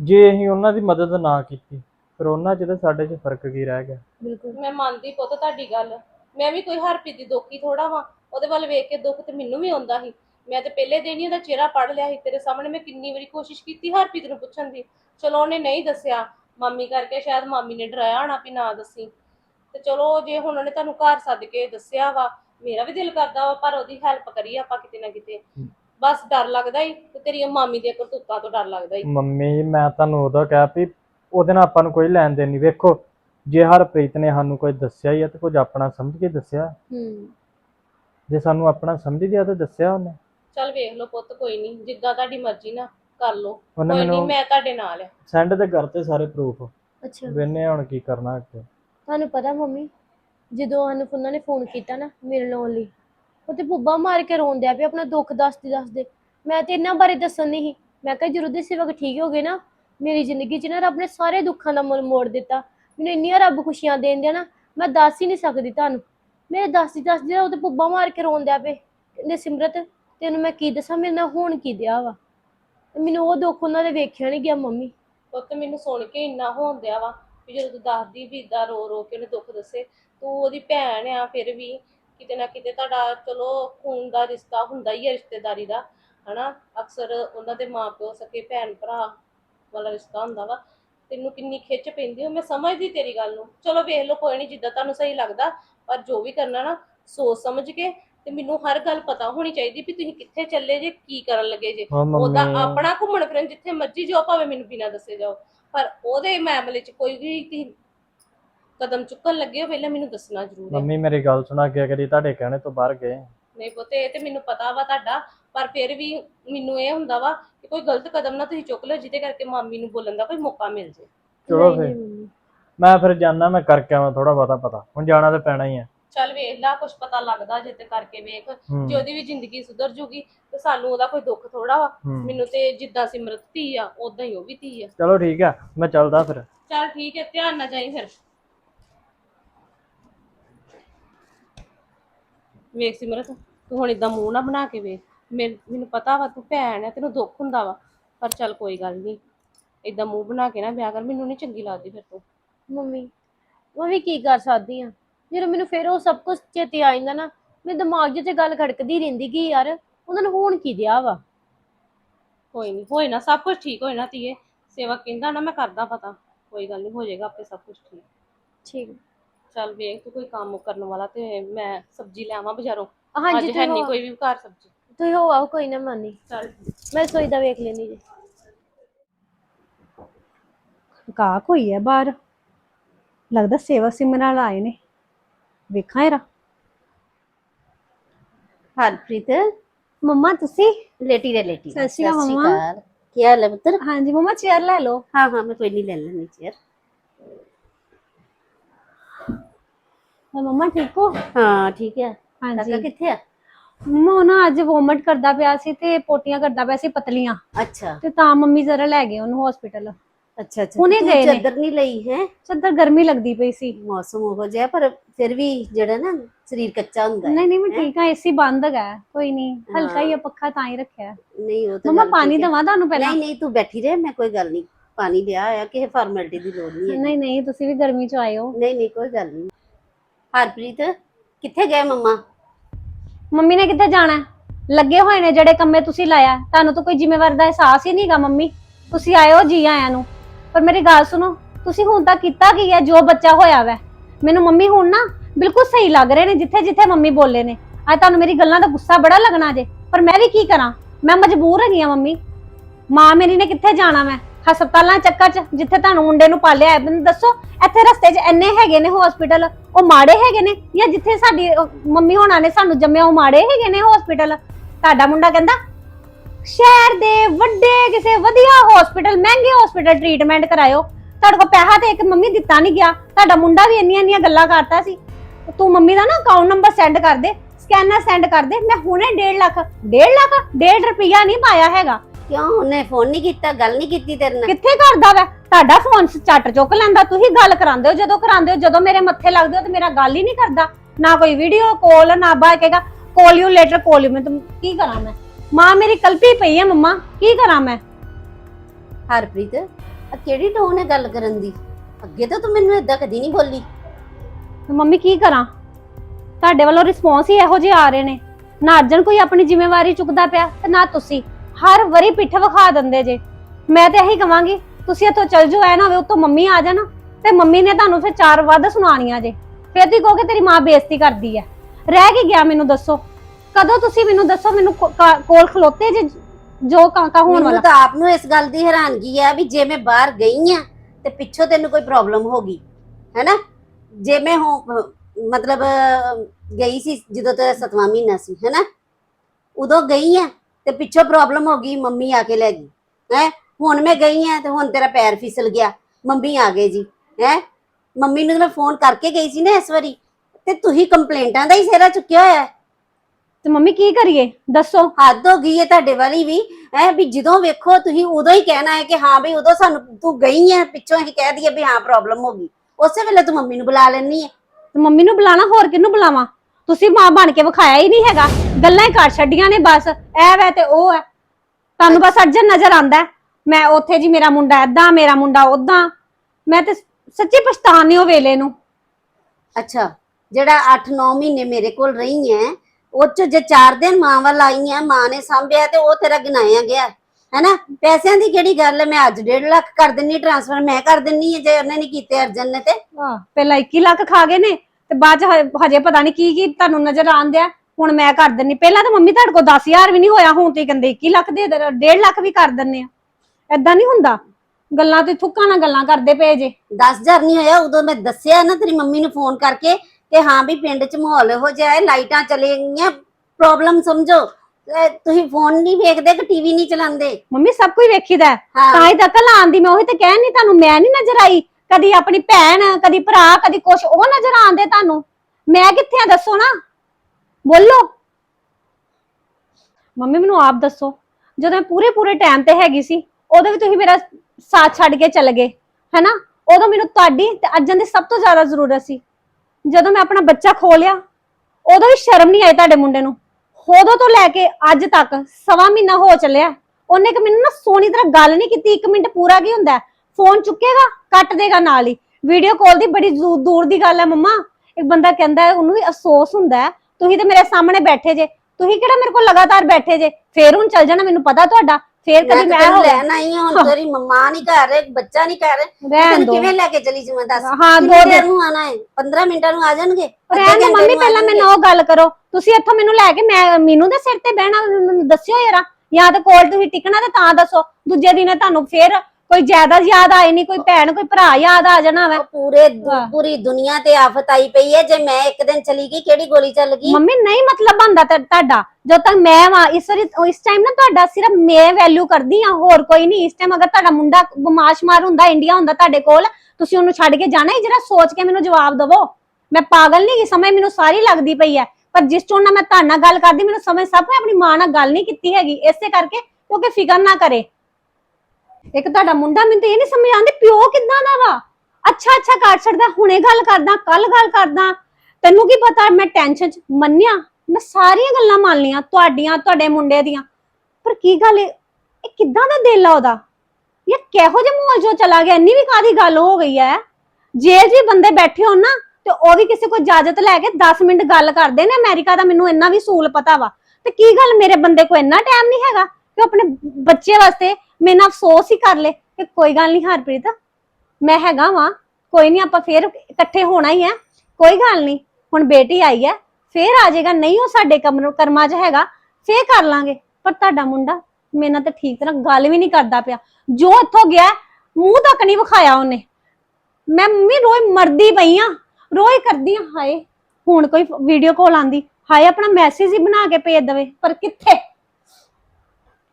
ਜੇ ਅਸੀਂ ਉਹਨਾਂ ਦੀ ਮਦਦ ਨਾ ਕੀਤੀ ਫਿਰ ਉਹਨਾਂ 'ਚ ਤੇ ਸਾਡੇ 'ਚ ਫ਼ਰਕ ਕੀ ਰਹਿ ਗਿਆ? ਬਿਲਕੁਲ। ਮੈਂ ਮੰਨਦੀ ਪੁੱਤ ਤੁਹਾਡੀ ਗੱਲ। ਮੈਂ ਵੀ ਕੋਈ ਹਰਪ੍ਰੀਤ ਦੀ ਦੋਖੀ ਥੋੜਾ ਵਾਂ। ਉਹਦੇ ਵੱਲ ਵੇਖ ਕੇ ਦੁੱਖ ਤੇ ਮੈਨੂੰ ਵੀ ਆਉਂਦਾ ਸੀ। ਮੈਂ ਤੇ ਪਹਿਲੇ ਦਿਨ ਹੀ ਉਹਦਾ ਚਿਹਰਾ ਪੜ ਲਿਆ ਸੀ। ਤੇਰੇ ਸਾਹਮਣੇ ਮੈਂ ਕਿੰਨੀ ਵਾਰੀ ਕੋਸ਼ਿਸ਼ ਕੀਤੀ ਹਰਪ੍ਰੀਤ ਨੂੰ ਪੁੱਛਣ ਦੀ। ਚਲੋ ਉਹਨੇ ਨਹੀਂ ਦੱਸਿਆ। ਮਾਮੀ ਕਰਕੇ ਸ਼ਾਇਦ ਮਾਮੀ ਨੇ ਡਰਾਇਆ ਹੋਣਾ ਵੀ ਨਾ ਦੱਸੀ। ਤੇ ਚਲੋ ਜੇ ਹੁਣ ਉਹਨੇ ਤੁਹਾਨੂੰ ਘਰ ਸੱਦ ਕੇ ਦੱਸਿਆ ਵਾ ਮੇਰਾ ਵੀ ਦਿਲ ਕਰਦਾ ਵਾ ਪਰ ਉਹਦੀ ਹੈਲਪ ਕਰੀਏ ਆਪਾਂ ਕਿਤੇ ਨਾ ਕਿਤੇ। ਬਸ ਡਰ ਲੱਗਦਾ ਹੀ ਤੇ ਤੇਰੀ ਮਾਮੀ ਦੇ ਕਰਤੂਤਾਂ ਤੋਂ ਡਰ ਲੱਗਦਾ ਹੀ ਮੰਮੀ ਮੈਂ ਤੁਹਾਨੂੰ ਉਦੋਂ ਕਿਹਾ ਵੀ ਉਹਦੇ ਨਾਲ ਆਪਾਂ ਨੂੰ ਕੋਈ ਲੈਣ ਦੇਣ ਨਹੀਂ ਵੇਖੋ ਜੇ ਹਰਪ੍ਰੀਤ ਨੇ ਸਾਨੂੰ ਕੋਈ ਦੱਸਿਆ ਹੀ ਆ ਤੇ ਕੁਝ ਆਪਣਾ ਸਮਝ ਕੇ ਦੱਸਿਆ। ਹੂੰ। ਜੇ ਸਾਨੂੰ ਆਪਣਾ ਸਮਝ ਗਿਆ ਤਾਂ ਦੱਸਿਆ ਉਹਨੇ। ਚੱਲ ਵੇਖ ਲਓ ਪੁੱਤ ਕੋਈ ਨਹੀਂ ਜਿੱਦਾਂ ਤੁਹਾਡੀ ਮਰਜ਼ੀ ਨਾ ਕਰ ਲਓ। ਉਹਨੇ ਕੋਈ ਨਹੀਂ ਮੈਨੂੰ ਮੈਂ ਤੁਹਾਡੇ ਨਾਲ ਆ। ਸੈਂਡ ਤੇ ਕਰਤੇ ਸਾਰੇ ਪ੍ਰੂਫ ਅੱਛਾ। ਵੇਨੇ ਹੁਣ ਕੀ ਕਰਨਾ ਅੱਗੇ। ਤੁਹਾਨੂੰ ਪਤਾ ਮੰਮੀ, ਜਦੋਂ ਸਾਨੂੰ ਉਹਨਾਂ ਨੇ ਫੋਨ ਕੀਤਾ ਨਾ ਮਿਲਣ ਆਉਣ ਲਈ, ਉਹ ਤੇ ਪੁੱਬਾ ਮਾਰ ਕੇ ਰੋਣ ਦਿਆ ਪਿਆ ਆਪਣਾ ਦੁੱਖ ਦੱਸਦੇ ਦੱਸਦੇ। ਮੈਂ ਤੇ ਇਹਨਾਂ ਬਾਰੇ ਦੱਸਣ ਨਹੀਂ ਸੀ। ਮੈਂ ਕਿਹਾ ਜਦੋਂ ਦੇ ਸੇਵਕ ਠੀਕ ਹੋ ਗਏ ਨਾ, ਮੇਰੀ ਜ਼ਿੰਦਗੀ 'ਚ ਨਾ ਰੱਬ ਨੇ ਸਾਰੇ ਦੁੱਖਾਂ ਦਾ ਮੁੱਲ ਮੋੜ ਦਿੱਤਾ। ਮੈਨੂੰ ਇੰਨੀਆਂ ਰੱਬ ਖੁਸ਼ੀਆਂ ਦੇਣ ਦਿਆ ਨਾ, ਮੈਂ ਦੱਸ ਹੀ ਨਹੀਂ ਸਕਦੀ ਤੁਹਾਨੂੰ। ਮੇਰੇ ਦੱਸਦੀ ਦੱਸਦੀ ਉਹ ਤੇ ਪੁੱਬਾ ਮਾਰ ਕੇ ਰੋਣ ਦਿਆ ਪਏ ਕਹਿੰਦੇ, ਸਿਮਰਤ, ਤੈਨੂੰ ਮੈਂ ਕੀ ਦੱਸਾਂ, ਮੇਰੇ ਨਾਲ ਹੋਣ ਕੀ ਦਿਆ ਵਾ? ਤੇ ਮੈਨੂੰ ਉਹ ਦੁੱਖ ਉਹਨਾਂ ਦੇ ਵੇਖਿਆ ਨਹੀਂ ਗਿਆ ਮੰਮੀ। ਪੁੱਤ, ਮੈਨੂੰ ਸੁਣ ਕੇ ਇੰਨਾ ਹੋਣ ਦਿਆ ਵਾ। ਵੀ ਜਦੋਂ ਤੂੰ ਦੱਸਦੀ ਵੀ ਇਦਾਂ ਰੋ ਰੋ ਕੇ ਉਹਨੇ ਦੁੱਖ ਦੱਸੇ ਤੂੰ ਉਹਦੀ ਭੈਣ ਆ ਫਿਰ ਵੀ ਕਿਤੇ ਨਾ ਕਿਤੇ ਤੁਹਾਡਾ ਚਲੋ ਖੂਨ ਦਾ ਰਿਸ਼ਤਾ ਹੁੰਦਾ ਹੀ ਹੈ ਰਿਸ਼ਤੇਦਾਰੀ ਦਾ ਹਨਾ? ਅਕਸਰ ਉਹਨਾਂ ਦੇ ਮਾਪਿਓ ਸਕੇ ਭੈਣ ਭਰਾ ਵਾਲਾ ਰਿਸ਼ਤਾ ਹੁੰਦਾ ਵਾ ਤੈਨੂੰ ਕਿੰਨੀ ਖਿੱਚ ਪੈਂਦੀ ਹੋ ਮੈਂ ਸਮਝਦੀ ਤੇਰੀ ਗੱਲ ਨੂੰ। ਚਲੋ ਵੇਖ ਲਓ ਕੋਈ ਨਹੀਂ ਜਿੱਦਾਂ ਤੁਹਾਨੂੰ ਸਹੀ ਲੱਗਦਾ ਪਰ ਜੋ ਵੀ ਕਰਨਾ ਨਾ ਸੋਚ ਸਮਝ ਕੇ ਤੇ ਮੈਨੂੰ ਹਰ ਗੱਲ ਪਤਾ ਹੋਣੀ ਚਾਹੀਦੀ ਵੀ ਤੁਸੀਂ ਕਿੱਥੇ ਚੱਲੇ ਜੇ ਕੀ ਕਰਨ ਲੱਗੇ ਜੇ। ਹਾਂ ਉਹਦਾ ਆਪਣਾ ਘੁੰਮਣ ਫਿਰਨ ਜਿੱਥੇ ਮਰਜ਼ੀ ਜਾਓ ਭਾਵੇਂ ਮੈਨੂੰ ਬਿਨਾਂ ਦੱਸੇ ਜਾਓ। ਪਰ ਉਹਦੇ ਮਾਮਲੇ 'ਚ ਕੋਈ ਵੀ ਕਦਮ ਚੁੱਕਣ ਲੱਗੇ ਹੋ ਪਹਿਲਾਂ ਮੈਨੂੰ ਦੱਸਣਾ ਜ਼ਰੂਰ ਹੈ। ਮੰਮੀ ਮੇਰੀ ਗੱਲ ਸੁਣਾ ਕੇ ਕਰੀ ਤੁਹਾਡੇ ਕਹਿਣੇ ਤੋਂ ਬਾਹਰ ਗਏ। ਨਹੀਂ ਪੁੱਤੇ ਇਹ ਤੇ ਮੈਨੂੰ ਪਤਾ ਵਾ ਤੁਹਾਡਾ ਪਰ ਫਿਰ ਵੀ ਮੈਨੂੰ ਇਹ ਹੁੰਦਾ ਵਾ ਕਿ ਕੋਈ ਗਲਤ ਕਦਮ ਨਾ ਤੁਸੀਂ ਚੁੱਕ ਲਓ ਜਿਹਦੇ ਕਰਕੇ ਮਾਮੀ ਨੂੰ ਬੋਲਣ ਦਾ ਕੋਈ ਮੌਕਾ ਮਿਲ ਜੇ। ਚਲੋ ਨਹੀਂ, ਫਿਰ। ਨਹੀਂ। ਮੰਮੀ। ਮੈਂ ਫਿਰ ਜਾਣਾ ਮੈਂ ਕਰਕੇ ਆਵਾਂ ਥੋੜਾ ਬਹੁਤਾ ਪਤਾ। ਹੁਣ ਜਾਣਾ ਤਾਂ ਪੈਣਾ ਹੀ ਆ। ਚੱਲ ਵੇਖ ਲੈ ਕੁਝ ਪਤਾ ਲੱਗਦਾ ਜੇ ਤੇ ਕਰਕੇ ਵੇਖ ਹੂੰ। ਜੇ ਉਹਦੀ ਵੀ ਜ਼ਿੰਦਗੀ ਸੁਧਰ ਜੂਗੀ ਤੇ ਸਾਨੂੰ ਉਹਦਾ ਕੋਈ ਦੁੱਖ ਥੋੜਾ ਵਾ। ਹੂੰ। ਮੈਨੂੰ ਤੇ ਜਿੱਦਾਂ ਸਿਮਰਤ ਧੀ ਆ ਉਦਾਂ ਹੀ ਉਹ ਵੀ ਧੀ ਆ। ਚਲੋ ਠੀਕ ਆ ਮੈਂ ਚੱਲਦਾ ਫਿਰ। ਚੱਲ ਠੀਕ ਹੈ ਧਿਆਨ ਨਾਲ ਜਾਈ ਫਿਰ। ਵੇਖ ਸਿਮਰਤ ਤੂੰ ਹੁਣ ਇਦਾਂ ਮੂੰਹ ਨਾ ਬਣਾ ਕੇ ਵੇਖ। ਮੈਨ- ਮੈਨੂੰ ਪਤਾ ਵਾ ਤੂੰ ਭੈਣ ਆ ਤੈਨੂੰ ਦੁੱਖ ਹੁੰਦਾ ਵਾ ਪਰ ਚੱਲ ਕੋਈ ਗੱਲ ਨਹੀਂ। ਇਦਾਂ ਮੂੰਹ ਬਣਾ ਕੇ ਨਾ ਵਿਆਹ ਕਰ ਮੈਨੂੰ ਨਹੀਂ ਚੰਗੀ ਲੱਗਦੀ ਫਿਰ ਤੂੰ। ਮੰਮੀ ਮੈਂ ਵੀ ਕੀ ਕਰ ਸਕਦੀ ਆ? ਜਦੋਂ ਮੈਨੂੰ ਫਿਰ ਉਹ ਸਭ ਕੁਝ ਚੇਤੇ ਆ ਜਾਂਦਾ ਨਾ ਮੇਰੇ ਦਿਮਾਗ 'ਚ ਤੇ ਗੱਲ ਖੜਕਦੀ ਰਹਿੰਦੀ ਕਿ ਯਾਰ ਉਹਨਾਂ ਨੂੰ ਹੋਣ ਕੀ ਦਿਆ ਵਾ? ਕੋਈ ਨਹੀਂ ਹੋਏ ਨਾ ਸਭ ਕੁਝ ਠੀਕ ਹੋਏ ਨਾ ਧੀਏ। ਸੇਵਕ ਕਹਿੰਦਾ ਨਾ ਮੈਂ ਕਰਦਾ ਪਤਾ। ਕੋਈ ਗੱਲ ਨਹੀਂ ਹੋ ਜਾਏਗਾ ਆਪੇ ਸਭ ਕੁਝ ਠੀਕ। ਠੀਕ। ਚੱਲ ਵੇਖ ਤੂੰ ਕੋਈ ਕੰਮ ਕਰਨ ਵਾਲਾ ਤੇ ਮੈਂ ਸਬਜ਼ੀ ਲਿਆਵਾਂ ਬਾਜ਼ਾਰੋਂ। ਹਾਂਜੀ ਅੱਜ ਹੈ ਨਹੀਂ ਤੁਸੀਂ ਕੋਈ ਵੀ ਘਰ ਸਬਜ਼ੀ। ਤੁਸੀਂ ਹੋ ਆਓ ਕੋਈ ਨਾ ਮਾਨੀ। ਚੱਲ। ਮੈਂ ਰਸੋਈ ਦਾ ਵੇਖ ਲੈਣੀ ਜੀ। ਕਾਕ ਹੋਈ ਹੈ ਬਾਹਰ। ਲੱਗਦਾ ਸੇਵਾ ਸਿਮਰਨ ਨਾਲ ਆਏ ਨੇ। ਵੇਖਾਂ ਯਾਰ। ਹਰਪ੍ਰੀਤ। ਮੰਮਾ ਤੁਸੀਂ? ਲੇਟੀ ਦੇ ਲੇਟੀ ਸਤਿ ਸ਼੍ਰੀ ਅਕਾਲ ਮੰਮਾ। ਕੀ ਹਾਲ ਹੈ ਪੁੱਤਰ? ਹਾਂਜੀ ਮੰਮਾ ਚੇਅਰ ਲੈ ਲਓ। ਹਾਂ ਹਾਂ ਮੈਂ ਕੋਈ ਨਹੀਂ ਲੈ ਲੈਣੀ ਚੇਅਰ ਹਾਂ ਮੰਮਾ ਠੀਕ ਹੋ? ਹਾਂ ਠੀਕ ਹੈ। ਹਾਂਜੀ। ਕਿੱਥੇ ਆ? ਮੰਮਾ ਨਾ ਅੱਜ ਵੋਮਿਟ ਕਰਦਾ ਪਿਆ ਸੀ ਤੇ ਪੋਟੀਆਂ ਕਰਦਾ ਪਿਆ ਸੀ ਪਤਲੀਆਂ। ਅੱਛਾ। ਤੇ ਤਾਂ ਮੰਮੀ ਜ਼ਰਾ ਲੈ ਗਏ ਉਹਨੂੰ ਹਸਪੀਟਲ ਅੱਛਾ ਅੱਛਾ ਹੁਣੇ ਗਏ ਨੇ। ਚੱਦਰ ਨਹੀਂ ਲਈ ਹੈ? ਚੱਦਰ ਗਰਮੀ ਲੱਗਦੀ ਪਈ ਸੀ। ਮੌਸਮ ਉਹੋ ਜਿਹਾ ਪਰ ਫਿਰ ਵੀ ਜਿਹੜਾ ਨਾ ਸਰੀਰ ਕੱਚਾ ਹੁੰਦਾ ਨਹੀਂ ਨਹੀਂ ਮੈਂ ਠੀਕ ਆ ਏਸੀ ਬੰਦ ਹੈਗਾ ਕੋਈ ਨਹੀਂ। ਹਲਕਾ ਹੀ ਆ ਪੱਖਾ ਤਾਂ ਹੀ ਰੱਖਿਆ। ਨਹੀਂ ਉਹ ਤਾਂ ਮੰਮਾ ਪਾਣੀ। ਦਵਾ ਤੁਹਾਨੂੰ ਪਹਿਲਾਂ? ਨਹੀਂ ਨਹੀਂ ਤੂੰ ਬੈਠੀ ਰਹਿ ਮੈਂ ਕੋਈ ਗੱਲ ਨਹੀਂ। ਪਾਣੀ ਲਿਆ ਆ ਕਿਸੇ ਫਾਰਮੈਲਿਟੀ ਦੀ ਲੋੜ ਨਹੀਂ ਨਹੀਂ ਨਹੀਂ ਤੁਸੀਂ ਵੀ ਗਰਮੀ ਚ ਆਏ ਹੋ ਨਹੀਂ ਨਹੀਂ ਕੋਈ ਗੱਲ ਨਹੀਂ। ਹਰਪ੍ਰੀਤ ਕਿੱਥੇ ਗਏ ਮੰਮਾ? ਮੰਮੀ ਨੇ ਕਿੱਥੇ ਜਾਣਾ? ਲੱਗੇ ਹੋਏ ਨੇ ਜਿਹੜੇ ਕੰਮੇ ਤੁਸੀਂ ਲਾਇਆ। ਤੁਹਾਨੂੰ ਤਾਂ ਕੋਈ ਜ਼ਿੰਮੇਵਾਰੀ ਦਾ ਅਹਿਸਾਸ ਹੀ ਨਹੀਂਗਾ ਮੰਮੀ। ਤੁਸੀਂ ਆਏ ਹੋ ਜੀ ਆਇਆਂ ਨੂੰ। ਪਰ ਮੇਰੀ ਗੱਲ ਸੁਣੋ ਤੁਸੀਂ ਹੁਣ ਤਾਂ ਕੀਤਾ ਕੀ ਹੈ ਜੋ ਬੱਚਾ ਹੋਇਆ ਵੈ? ਮੈਨੂੰ ਮੰਮੀ ਹੁਣ ਨਾ ਬਿਲਕੁਲ ਸਹੀ ਲੱਗ ਰਹੇ ਨੇ ਜਿੱਥੇ ਜਿੱਥੇ ਮੰਮੀ ਬੋਲੇ ਨੇ। ਅੱਜ ਤੁਹਾਨੂੰ ਮੇਰੀ ਗੱਲਾਂ ਦਾ ਗੁੱਸਾ ਬੜਾ ਲੱਗਣਾ ਜੇ ਪਰ ਮੈਂ ਵੀ ਕੀ ਕਰਾਂ? ਮੈਂ ਮਜਬੂਰ ਹੈਗੀ ਆ ਮੰਮੀ। ਮਾਂ ਮੇਰੀ ਨੇ ਕਿੱਥੇ ਜਾਣਾ ਮੈਂ ਹਸਪਤਾਲਾਂ ਚੱਕਰ ਚ ਜਿੱਥੇ ਤੁਹਾਨੂੰ ਮੁੰਡੇ ਨੂੰ ਪਾਲਿਆ ਹੈ। ਮੈਨੂੰ ਦੱਸੋ ਇੱਥੇ ਰਸਤੇ 'ਚ ਇੰਨੇ ਹੈਗੇ ਨੇ ਹਸਪੀਟਲ ਉਹ ਮਾੜੇ ਹੈਗੇ ਨੇ? ਜਾਂ ਜਿੱਥੇ ਸਾਡੀ ਅਹ, ਮੰਮੀ ਹੋਣਾ ਨੇ ਸਾਨੂੰ ਜੰਮਿਆ ਉਹ ਮਾੜੇ ਹੈਗੇ ਨੇ ਹਸਪੀਟਲ ਤੁਹਾਡਾ ਮੁੰਡਾ ਕਹਿੰਦਾ ਸ਼ਹਿਰ ਦੇ ਵੱਡੇ ਕਿਸੇ ਵਧੀਆ ਹਸਪੀਟਲ ਮਹਿੰਗੇ ਹਸਪੀਟਲ ਟ੍ਰੀਟਮੈਂਟ ਕਰਾਇਓ। ਤੁਹਾਡੇ ਕੋਲ ਪੈਸਾ ਤੇ ਇੱਕ ਮੰਮੀ ਦਿੱਤਾ ਨਹੀਂ ਗਿਆ। ਤੁਹਾਡਾ ਮੁੰਡਾ ਵੀ ਇੰਨੀਆਂ ਇੰਨੀਆਂ ਗੱਲਾਂ ਕਰਦਾ ਸੀ। ਤੇ ਮੰਮੀ ਦਾ ਨਾ ਅਕਾਊਂਟ ਨੰਬਰ ਸੈਂਡ ਕਰ ਦੇ ਸਕੈਨਰ ਸੈਂਡ ਕਰ ਦੇ। ਮੈਂ ਹੁਣੇ 1.5 ਲੱਖ 1.5 ਲੱਖ 1.5 ਰੁਪਈਆ ਨਹੀਂ ਪਾਇਆ ਹੈਗਾ। ਕਿਉਂ? ਉਹਨੇ ਫੋਨ ਨਹੀਂ ਕੀਤਾ ਗੱਲ ਨਹੀਂ ਕੀਤੀ ਤੇਰੇ ਨਾਲ। ਕਿੱਥੇ ਕਰਦਾ ਵੈ? ਤੁਹਾਡਾ ਫੋਨ ਚੱਟ ਚੁੱਕ ਲੈਂਦਾ। ਤੁਸੀਂ ਗੱਲ ਕਰਾਉਂਦੇ ਹੋ ਜਦੋਂ ਕਰਾਉਂਦੇ ਹੋ ਜਦੋਂ ਮੇਰੇ ਮੱਥੇ ਲੱਗਦੇ ਹੋ ਤੇ ਮੇਰਾ ਗੱਲ ਹੀ ਨਹੀਂ ਕਰਦਾ। ਨਾ ਕੋਈ ਵੀਡੀਓ ਕਾਲ ਨਾ ਬਾ ਕਹੇਗਾ call you later call you ਮੈਂ ਤਾਂ ਕੀ ਕਰਾਂ ਮੈਂ? ਮਾਂ ਮੇਰੀ ਕਲਪੀ ਪਈ ਹੈ ਮੰਮਾ ਕੀ ਕਰਾਂ ਮੈਂ? ਹਰਪ੍ਰੀਤ ਆ ਕਿਹੜੀ ਟੋਨ ਹੈ ਗੱਲ ਕਰਨ ਦੀ? ਅੱਗੇ ਤਾਂ ਤੂੰ ਮੈਨੂੰ ਏਦਾਂ ਕਦੀ ਨਹੀਂ ਬੋਲੀ। ਤੇ ਮੰਮੀ ਕੀ ਕਰਾਂ? ਤੁਹਾਡੇ ਵੱਲੋਂ ਰਿਸਪੌਂਸ ਹੀ ਇਹੋ ਜਿਹੇ ਆ ਰਹੇ ਨੇ। ਨਾ ਅਰਜਨ ਕੋਈ ਆਪਣੀ ਜ਼ਿੰਮੇਵਾਰੀ ਚੁੱਕਦਾ ਪਿਆ ਤੇ ਨਾ ਤੁਸੀਂ। ਹਰ ਵਾਰੀ ਪਿੱਠ ਵਿਖਾ ਦਿੰਦੇ ਜੇ। ਮੈਂ ਤੇ ਇਹੀ ਕਵਾਂਗੀ ਤੁਸੀਂ ਇੱਥੋਂ ਚੱਲ ਜਾਓ ਐ ਨਾ ਹੋਵੇ ਉੱਤੋਂ ਮੰਮੀ ਆ ਜਾਣ ਤੇ ਮੰਮੀ ਨੇ ਤੁਹਾਨੂੰ ਫਿਰ ਚਾਰ ਵੱਧ ਸੁਣਾਉਣੀਆਂ ਜੇ। ਫਿਰ ਤੁਸੀਂ ਕਹੋਗੇ ਤੇਰੀ ਮਾਂ ਬੇਇੱਜ਼ਤੀ ਕਰਦੀ ਹੈ ਰਹਿ ਕੀ ਗਿਆ ਮੈਨੂੰ ਦੱਸੋ। ਕਦੋਂ ਤੁਸੀਂ ਮੈਨੂੰ ਦੱਸੋ ਮੈਨੂੰ ਕੋ- ਕਾ- ਕੋਲ ਖਲੋਤੇ ਜੇ ਜੋ ਕਾਂਕਾ ਹੋਣ ਵਾਲਾ। ਤਾਂ ਆਪ ਨੂੰ ਇਸ ਗੱਲ ਦੀ ਹੈਰਾਨਗੀ ਹੈ ਵੀ ਜੇ ਮੈਂ ਬਾਹਰ ਗਈ ਆ ਤੇ ਪਿੱਛੋਂ ਤੈਨੂੰ ਕੋਈ ਪ੍ਰੋਬਲਮ ਹੋ ਗਈ ਹੈਨਾ? ਜੇ ਮੈਂ ਹੋ ਮਤਲਬ ਅਹ, ਗਈ ਸੀ ਜਦੋਂ ਤੇਰਾ ਸਤਵਾਂ ਮਹੀਨਾ ਸੀ ਹੈਨਾ? ਉਦੋਂ ਗਈ ਆ ਤੇ ਪਿੱਛੋਂ ਪ੍ਰੋਬਲਮ ਹੋ ਗਈ ਮੰਮੀ ਆ ਕੇ ਲੈ ਗਈ ਹੈ? ਹੁਣ ਮੈਂ ਗਈ ਆ ਤੇ ਹੁਣ ਤੇਰਾ ਪੈਰ ਫਿਸਲ ਗਿਆ ਮੰਮੀ ਆ ਗਏ ਜੀ ਹੈ? ਮੰਮੀ ਨੂੰ ਤਾਂ ਮੈਂ ਫੋਨ ਕਰਕੇ ਗਈ ਸੀ ਨਾ ਇਸ ਵਾਰੀ ਤੇ ਤੁਸੀਂ ਕੰਪਲੇਂਟਾਂ ਦਾ ਹੀ ਸਿਹਰਾ ਚੁੱਕਿਆ ਹੋਇਆ ਹੈ। ਤੇ ਮੰਮੀ ਕੀ ਕਰੀਏ? ਦੱਸੋ। ਹੱਦ ਹੋ ਗਈ ਹੈ ਤੁਹਾਡੇ ਵਾਲੀ ਵੀ। ਹੈ ਵੀ ਜਦੋਂ ਵੇਖੋ ਤੁਸੀਂ ਉਦੋਂ ਹੀ ਕਹਿਣਾ ਹੈ ਕਿ ਹਾਂ ਵੀ ਉਦੋਂ ਸਾਨੂੰ ਤੂੰ ਗਈ ਹੈ ਪਿੱਛੋਂ ਹੀ ਕਹਿ ਦਈਏ ਵੀ ਹਾਂ ਪ੍ਰੋਬਲਮ ਹੋ ਗਈ। ਉਸੇ ਵੇਲੇ ਤੂੰ ਮੰਮੀ ਨੂੰ ਬੁਲਾ ਲੈਣੀ ਹੈ ਤੇ ਮੰਮੀ ਨੂੰ ਬੁਲਾਣਾ ਹੋਰ ਕਿਹਨੂੰ ਬੁਲਾਵਾਂ? ਤੁਸੀਂ ਮਾਂ ਬਣ ਕੇ ਵਿਖਾਇਆ ਹੀ ਨਹੀਂ ਹੈਗਾ। ਗੱਲਾਂ ਹੀ ਕਰ ਛੱਡੀਆਂ ਨੇ ਬਸ। ਐ ਵੈ ਤੇ ਉਹ ਹੈ। ਤੁਹਾਨੂੰ ਬਸ ਅਰਜਨ ਨਜ਼ਰ ਆਂਦਾ ਹੈ। ਮੈਂ ਉੱਥੇ ਜੀ ਮੇਰਾ ਮੁੰਡਾ ਏਦਾਂ ਮੇਰਾ ਮੁੰਡਾ ਉਦਾਂ ਮੈਂ ਤੇ ਸੱਚੀ ਪਛਤਾਨੀ ਉਹ ਵੇਲੇ ਨੂੰ। ਅੱਛਾ ਜਿਹੜਾ 8-9 ਮਹੀਨੇ ਮੇਰੇ ਕੋਲ ਰਹੀ ਹੈ ਉਹ ਚ ਜੇ 4 ਦਿਨ ਮਾਂ ਵੱਲ ਆਈ ਹੈ ਮਾਂ ਨੇ ਸੰਭਿਆ ਤੇ ਉਹ ਤੇਰਾ ਗਿਣਾਇਆ ਗਿਆ। ਹੈਨਾ? ਪੈਸਿਆਂ ਦੀ ਕਿਹੜੀ ਗੱਲ ਹੈ ਮੈਂ ਅੱਜ 1.5 ਲੱਖ ਕਰ ਦਿੰਨੀ ਟ੍ਰਾਂਸਫਰ ਮੈਂ ਕਰ ਦਿੰਨੀ ਹੈ ਜੇ ਉਹਨੇ ਨਹੀਂ ਕੀਤੇ ਅਰਜਨ ਨੇ ਤੇ। ਆਹ, ਪਹਿਲਾਂ 21 ਲੱਖ ਖਾ ਗਏ ਨੇ ਤੇ ਬਾਅਦ ਚ ਹ- ਹਜੇ ਪਤਾ ਨਹੀਂ ਕੀ ਕੀ ਤੁਹਾਨੂੰ ਨਜ਼ਰ ਆਂਦਿਆ ਹੁਣ ਮੈਂ ਕਰ ਦਿੰਨੀ। ਪਹਿਲਾਂ ਤਾਂ ਮੰਮੀ ਤੁਹਾਡੇ ਕੋਲ 10000 ਵੀ ਨਹੀਂ ਹੋਇਆ ਹੁਣ ਤੁਸੀਂ ਕਹਿੰਦੇ 21 ਲੱਖ ਦੇ ਦੇ 1.5 ਲੱਖ ਵੀ ਕਰ ਦਿੰਨੇ ਆ। ਐਦਾਂ ਨਹੀਂ ਹੁੰਦਾ। ਗੱਲਾਂ ਤੇ ਥੁੱਕਾਂ ਨਾਲ ਗੱਲਾਂ ਕਰਦੇ ਪਏ ਜੇ। 10000 ਨਹੀਂ ਹੋਇਆ ਉਦੋਂ ਮੈਂ ਦੱਸਿਆ ਨਾ ਤੇਰੀ ਮੰਮੀ ਨੂੰ ਫੋਨ ਕਰਕੇ ਕਿ ਹਾਂ ਵੀ ਪਿੰਡ 'ਚ ਮਾਹੌਲ ਇਹੋ ਜਿਹਾ ਹੈ ਲਾਈਟਾਂ ਚਲੇ ਗਈਆਂ। ਪ੍ਰੋਬਲਮ ਸਮਝੋ। ਇਹ ਤੁਸੀਂ ਫੋਨ ਨਹੀਂ ਵੇਖਦੇ ਕਿ ਟੀਵੀ ਨਹੀਂ ਚਲਾਉਂਦੇ। ਮੰਮੀ ਸਭ ਕੁਝ ਵੇਖੀਦਾ ਹੈ। ਹਾਂ। ਤਾਂ ਹੀ ਤਾਂ ਕੱਲ ਆਂਦੀ ਮੈਂ ਉਹੀ ਤੇ ਕਹਿ ਨਹੀਂ ਤੁਹਾਨੂੰ ਮੈਂ ਨਹੀਂ ਨਜ਼ਰ ਆਈ। ਕਦੀ ਆਪਣੀ ਭੈਣ ਕਦੀ ਭਰਾ ਕਦੀ ਕੁਛ ਉਹ ਨਜ਼ਰ ਆਉਂਦੇ ਤੁਹਾਨੂੰ। ਮੈਂ ਕਿੱਥੇ ਆ ਦੱਸੋ ਨਾ। ਬੋਲੋ। ਮੰਮੀ ਮੈਨੂੰ ਆਪ ਦੱਸੋ। ਜਦੋਂ ਮੈਂ ਪੂਰੇ ਪੂਰੇ ਟਾਈਮ ਤੇ ਹੈਗੀ ਸੀ ਉਦੋਂ ਵੀ ਤੁਸੀਂ ਮੇਰਾ ਸਾਥ ਛੱਡ ਕੇ ਚਲੇ ਗਏ ਹੈਨਾ? ਉਦੋਂ ਮੈਨੂੰ ਤੁਹਾਡੀ ਤੇ ਅਰਜਨ ਦੀ ਸਭ ਤੋਂ ਜ਼ਿਆਦਾ ਜ਼ਰੂਰਤ ਸੀ। ਜਦੋਂ ਮੈਂ ਆਪਣਾ ਬੱਚਾ ਖੋ ਲਿਆ, ਉਦੋਂ ਵੀ ਸ਼ਰਮ ਨਹੀਂ ਆਈ ਤੁਹਾਡੇ ਮੁੰਡੇ ਨੂੰ। ਉਦੋਂ ਤੋਂ ਲੈ ਕੇ ਅੱਜ ਤੱਕ ਸਵਾ ਮਹੀਨਾ ਹੋ ਚੱਲਿਆ, ਉਹਨੇ ਕਿ ਮੈਨੂੰ ਨਾ ਸੋਹਣੀ ਤਰ੍ਹਾਂ ਗੱਲ ਨਹੀਂ ਕੀਤੀ 1 ਮਿੰਟ ਪੂਰਾ ਕੀ ਹੁੰਦਾ ਫੋਨ ਚੁੱਕੇਗਾ, ਕੱਟ ਦੇਗਾ ਨਾਲ ਹੀ। ਵੀਡੀਓ ਕਾਲ ਦੀ ਬੜੀ ਦੂਰ ਦੀ ਗੱਲ ਹੈ ਮੰਮਾ। ਇੱਕ ਬੰਦਾ ਕਹਿੰਦਾ ਹੈ, ਉਹਨੂੰ ਵੀ ਅਫਸੋਸ ਹੁੰਦਾ ਹੈ, ਤੁਸੀਂ ਤੇ ਮੇਰੇ ਸਾਹਮਣੇ ਬੈਠੇ ਜੇ। ਤੁਸੀਂ ਕਿਹੜਾ ਮੇਰੇ ਕੋਲ ਲਗਾਤਾਰ ਬੈਠੇ ਜੇ? ਫੇਰ ਹੁਣ ਚੱਲ ਜਾਣਾ, ਮੈਨੂੰ ਪਤਾ ਤੁਹਾਡਾ। ਫੇਰ ਕਦੀ ਮੈਂ ਹੋ ਲੈਣ ਆਈ ਹਾਂ ਹੁਣ ਤੇਰੀ ਮੰਮਾ ਨਹੀਂ ਘਰ ਹੈ ਬੱਚਾ ਨਹੀਂ ਘਰ। ਰਹਿਣ ਦੋ। ਕਿਵੇਂ ਲੈ ਕੇ ਚਲੀ ਜਾਵਾਂ ਦੱਸ? ਹਾਂ ਦੋ ਦਿਨ। ਨੂੰ ਆਣਾ ਹੈ? 15 ਮਿੰਟਾਂ ਨੂੰ ਆ ਜਾਣਗੇ? ਰਹਿਣ ਦੋ ਮੰਮੀ ਪਹਿਲਾਂ। ਮੈਨੂੰ ਉਹ ਗੱਲ ਕਰੋ। ਤੁਸੀਂ ਇੱਥੋਂ ਮੈਨੂੰ ਲੈ ਕੇ ਮੈਂ ਮੀਨੂ ਦੇ ਸਿਰ ਤੇ ਬਹਿਣਾ ਦੱਸਿਓ ਯਾਰਾ ਜਾਂ ਤਾਂ ਕੋਲ ਤੁਸੀਂ ਟਿਕਣਾ ਤੇ ਤਾਂ ਦੱਸੋ। ਦੂਜੇ ਦਿਨੇ ਤੁਹਾਨੂੰ ਫੇਰ ਕੋਈ ਜ਼ਿਆਦਾ ਯਾਦ ਆਏ ਨਹੀਂ ਕੋਈ ਭੈਣ ਕੋਈ ਭਰਾ ਯਾਦ ਆ ਜਾਣਾ ਵਾ। ਪੂਰੇ ਦੁ- ਹਾਂ। ਪੂਰੀ ਦੁਨੀਆ ਤੇ ਆਫਤ ਆਈ ਪਈ ਹੈ ਜੇ ਮੈਂ ਇੱਕ ਦਿਨ ਚਲੀ ਗਈ ਕਿਹੜੀ ਗੋਲੀ ਚੱਲ ਗਈ? ਮੰਮੀ ਨਹੀਂ ਮਤਲਬ ਬੰਦਾ ਤੁਹਾਡਾ। ਜਦੋਂ ਤੱਕ ਮੈਂ ਵਾਂ ਇਸ ਵਾਰੀ ਇਸ ਟਾਈਮ ਨਾ ਤੁਹਾਡਾ ਸਿਰਫ ਮੈਂ ਵੈਲਿਊ ਕਰਦੀ ਆ ਹੋਰ ਕੋਈ ਨਹੀਂ ਇਸ ਟਾਈਮ ਅਗਰ ਤੁਹਾਡਾ ਮੁੰਡਾ ਬਿਮਾਰ ਹੁੰਦਾ ਇੰਡੀਆ ਹੁੰਦਾ ਤੁਹਾਡੇ ਕੋਲ ਤੁਸੀਂ ਉਹਨੂੰ ਛੱਡ ਕੇ ਜਾਣਾ ਹੀ ਜਰਾ ਸੋਚ ਕੇ ਮੈਨੂੰ ਜਵਾਬ ਦਿਵੋ। ਮੈਂ ਪਾਗਲ ਨਹੀਂ ਗੀ ਸਮਝ ਮੈਨੂੰ ਸਾਰੀ ਲੱਗਦੀ ਪਈ ਹੈ ਪਰ ਜਿਸ ਚੋਂ ਨਾ ਮੈਂ ਤੁਹਾਡੇ ਨਾਲ ਗੱਲ ਕਰਦੀ ਮੈਨੂੰ ਸਮਝ ਸਭ ਮੈਂ ਆਪਣੀ ਮਾਂ ਨਾਲ ਗੱਲ ਨਹੀਂ ਕੀਤੀ ਹੈਗੀ। ਇਸੇ ਕਰਕੇ ਕਿਉਂਕਿ ਫਿਕਰ ਨਾ ਕਰੇ। ਇੱਕ ਤੁਹਾਡਾ ਮੁੰਡਾ ਮੈਨੂੰ ਤੇ ਇਹ ਨਹੀਂ ਸਮਝ ਆਉਂਦੀ, ਪਿਓ ਕਿੱਦਾਂ ਦਾ ਵਾ? ਅੱਛਾ ਅੱਛਾ ਕਰ ਛੱਡਦਾ, ਹੁਣੇ ਗੱਲ ਕਰਦਾ ਕੱਲ ਗੱਲ ਕਰਦਾ। ਤੈਨੂੰ ਕੀ ਪਤਾ, ਮੈਂ ਟੈਨਸ਼ਨ ਚ ਮੰਨਿਆ, ਮੈਂ ਸਾਰੀਆਂ ਗੱਲਾਂ ਮੰਨ ਲੀਆਂ ਤੁਹਾਡੀਆਂ, ਤੁਹਾਡੇ ਮੁੰਡੇ ਦੀਆਂ। ਪਰ ਕੀ ਗੱਲ ਇਹ? ਇਹ ਕਿੱਦਾਂ ਦਾ ਦਿਲ ਆ ਉਹਦਾ? ਇਹ ਕਿਹੋ ਜਿਹਾ ਮਾਹੌਲ ਜੋ ਚਲਾ ਗਿਆ? ਇੰਨੀ ਵੀ ਕਾਦੀ ਗੱਲ ਹੋ ਗਈ ਹੈ ਜੇਲ੍ਹ 'ਚ ਵੀ ਬੰਦੇ ਬੈਠੇ ਹੋਣ ਨਾ, ਤੇ ਉਹ ਵੀ ਕਿਸੇ ਕੋਲ ਇਜਾਜ਼ਤ ਲੈ ਕੇ 10 ਮਿੰਟ ਗੱਲ ਕਰਦੇ ਨੇ ਅਮਰੀਕਾ ਦਾ, ਮੈਨੂੰ ਇੰਨਾ ਵੀ ਸੂਲ ਪਤਾ ਵਾ। ਤੇ ਕੀ ਗੱਲ ਮੇਰੇ ਬੰਦੇ ਕੋਲ ਇੰਨਾ ਟਾਈਮ ਨਹੀਂ ਹੈਗਾ? ਕਿ ਉਹ ਆਪਣੇ ਬੱਚੇ ਵਾਸਤੇ ਮੇਰੇ ਨਾਲ ਅਫਸੋਸ ਹੀ ਕਰ ਲੇ ਕਿ ਕੋਈ ਗੱਲ ਨਹੀਂ ਹਰਪ੍ਰੀਤ, ਮੈਂ ਹੈਗਾ ਵਾਂ, ਕੋਈ ਨਹੀਂ ਆਪਾਂ ਫੇਰ ਇਕੱਠੇ ਹੋਣਾ ਹੀ ਹੈ, ਕੋਈ ਗੱਲ ਨਹੀਂ, ਹੁਣ ਬੇਟੀ ਆਈ ਹੈ, ਫੇਰ ਆ ਜਾਏਗਾ, ਨਹੀਂ ਉਹ ਸਾਡੇ ਕਮਰ ਕਰਮਾਂ 'ਚ ਹੈਗਾ, ਫੇਰ ਕਰ ਲਾਂਗੇ, ਪਰ ਤੁਹਾਡਾ ਮੁੰਡਾ ਮੇਰੇ ਨਾਲ ਤਾਂ ਠੀਕ ਤਰ੍ਹਾਂ ਗੱਲ ਵੀ ਨਹੀਂ ਕਰਦਾ ਪਿਆ, ਜੋ ਇੱਥੋਂ ਗਿਆ, ਮੂੰਹ ਤੱਕ ਨਹੀਂ ਵਿਖਾਇਆ ਉਹਨੇ। ਮੈਂ ਮੰਮੀ ਰੋਜ਼ ਮਰਦੀ ਪਈ ਆ, ਰੋਜ਼ ਕਰਦੀ ਆ, ਹਾਏ, ਹੁਣ ਕੋਈ ਵੀਡੀਓ ਕਾਲ ਆਂਦੀ, ਹਾਏ, ਆਪਣਾ ਮੈਸੇਜ ਹੀ ਬਣਾ ਕੇ ਭੇਜ ਦਵੇ, ਪਰ ਕਿੱਥੇ?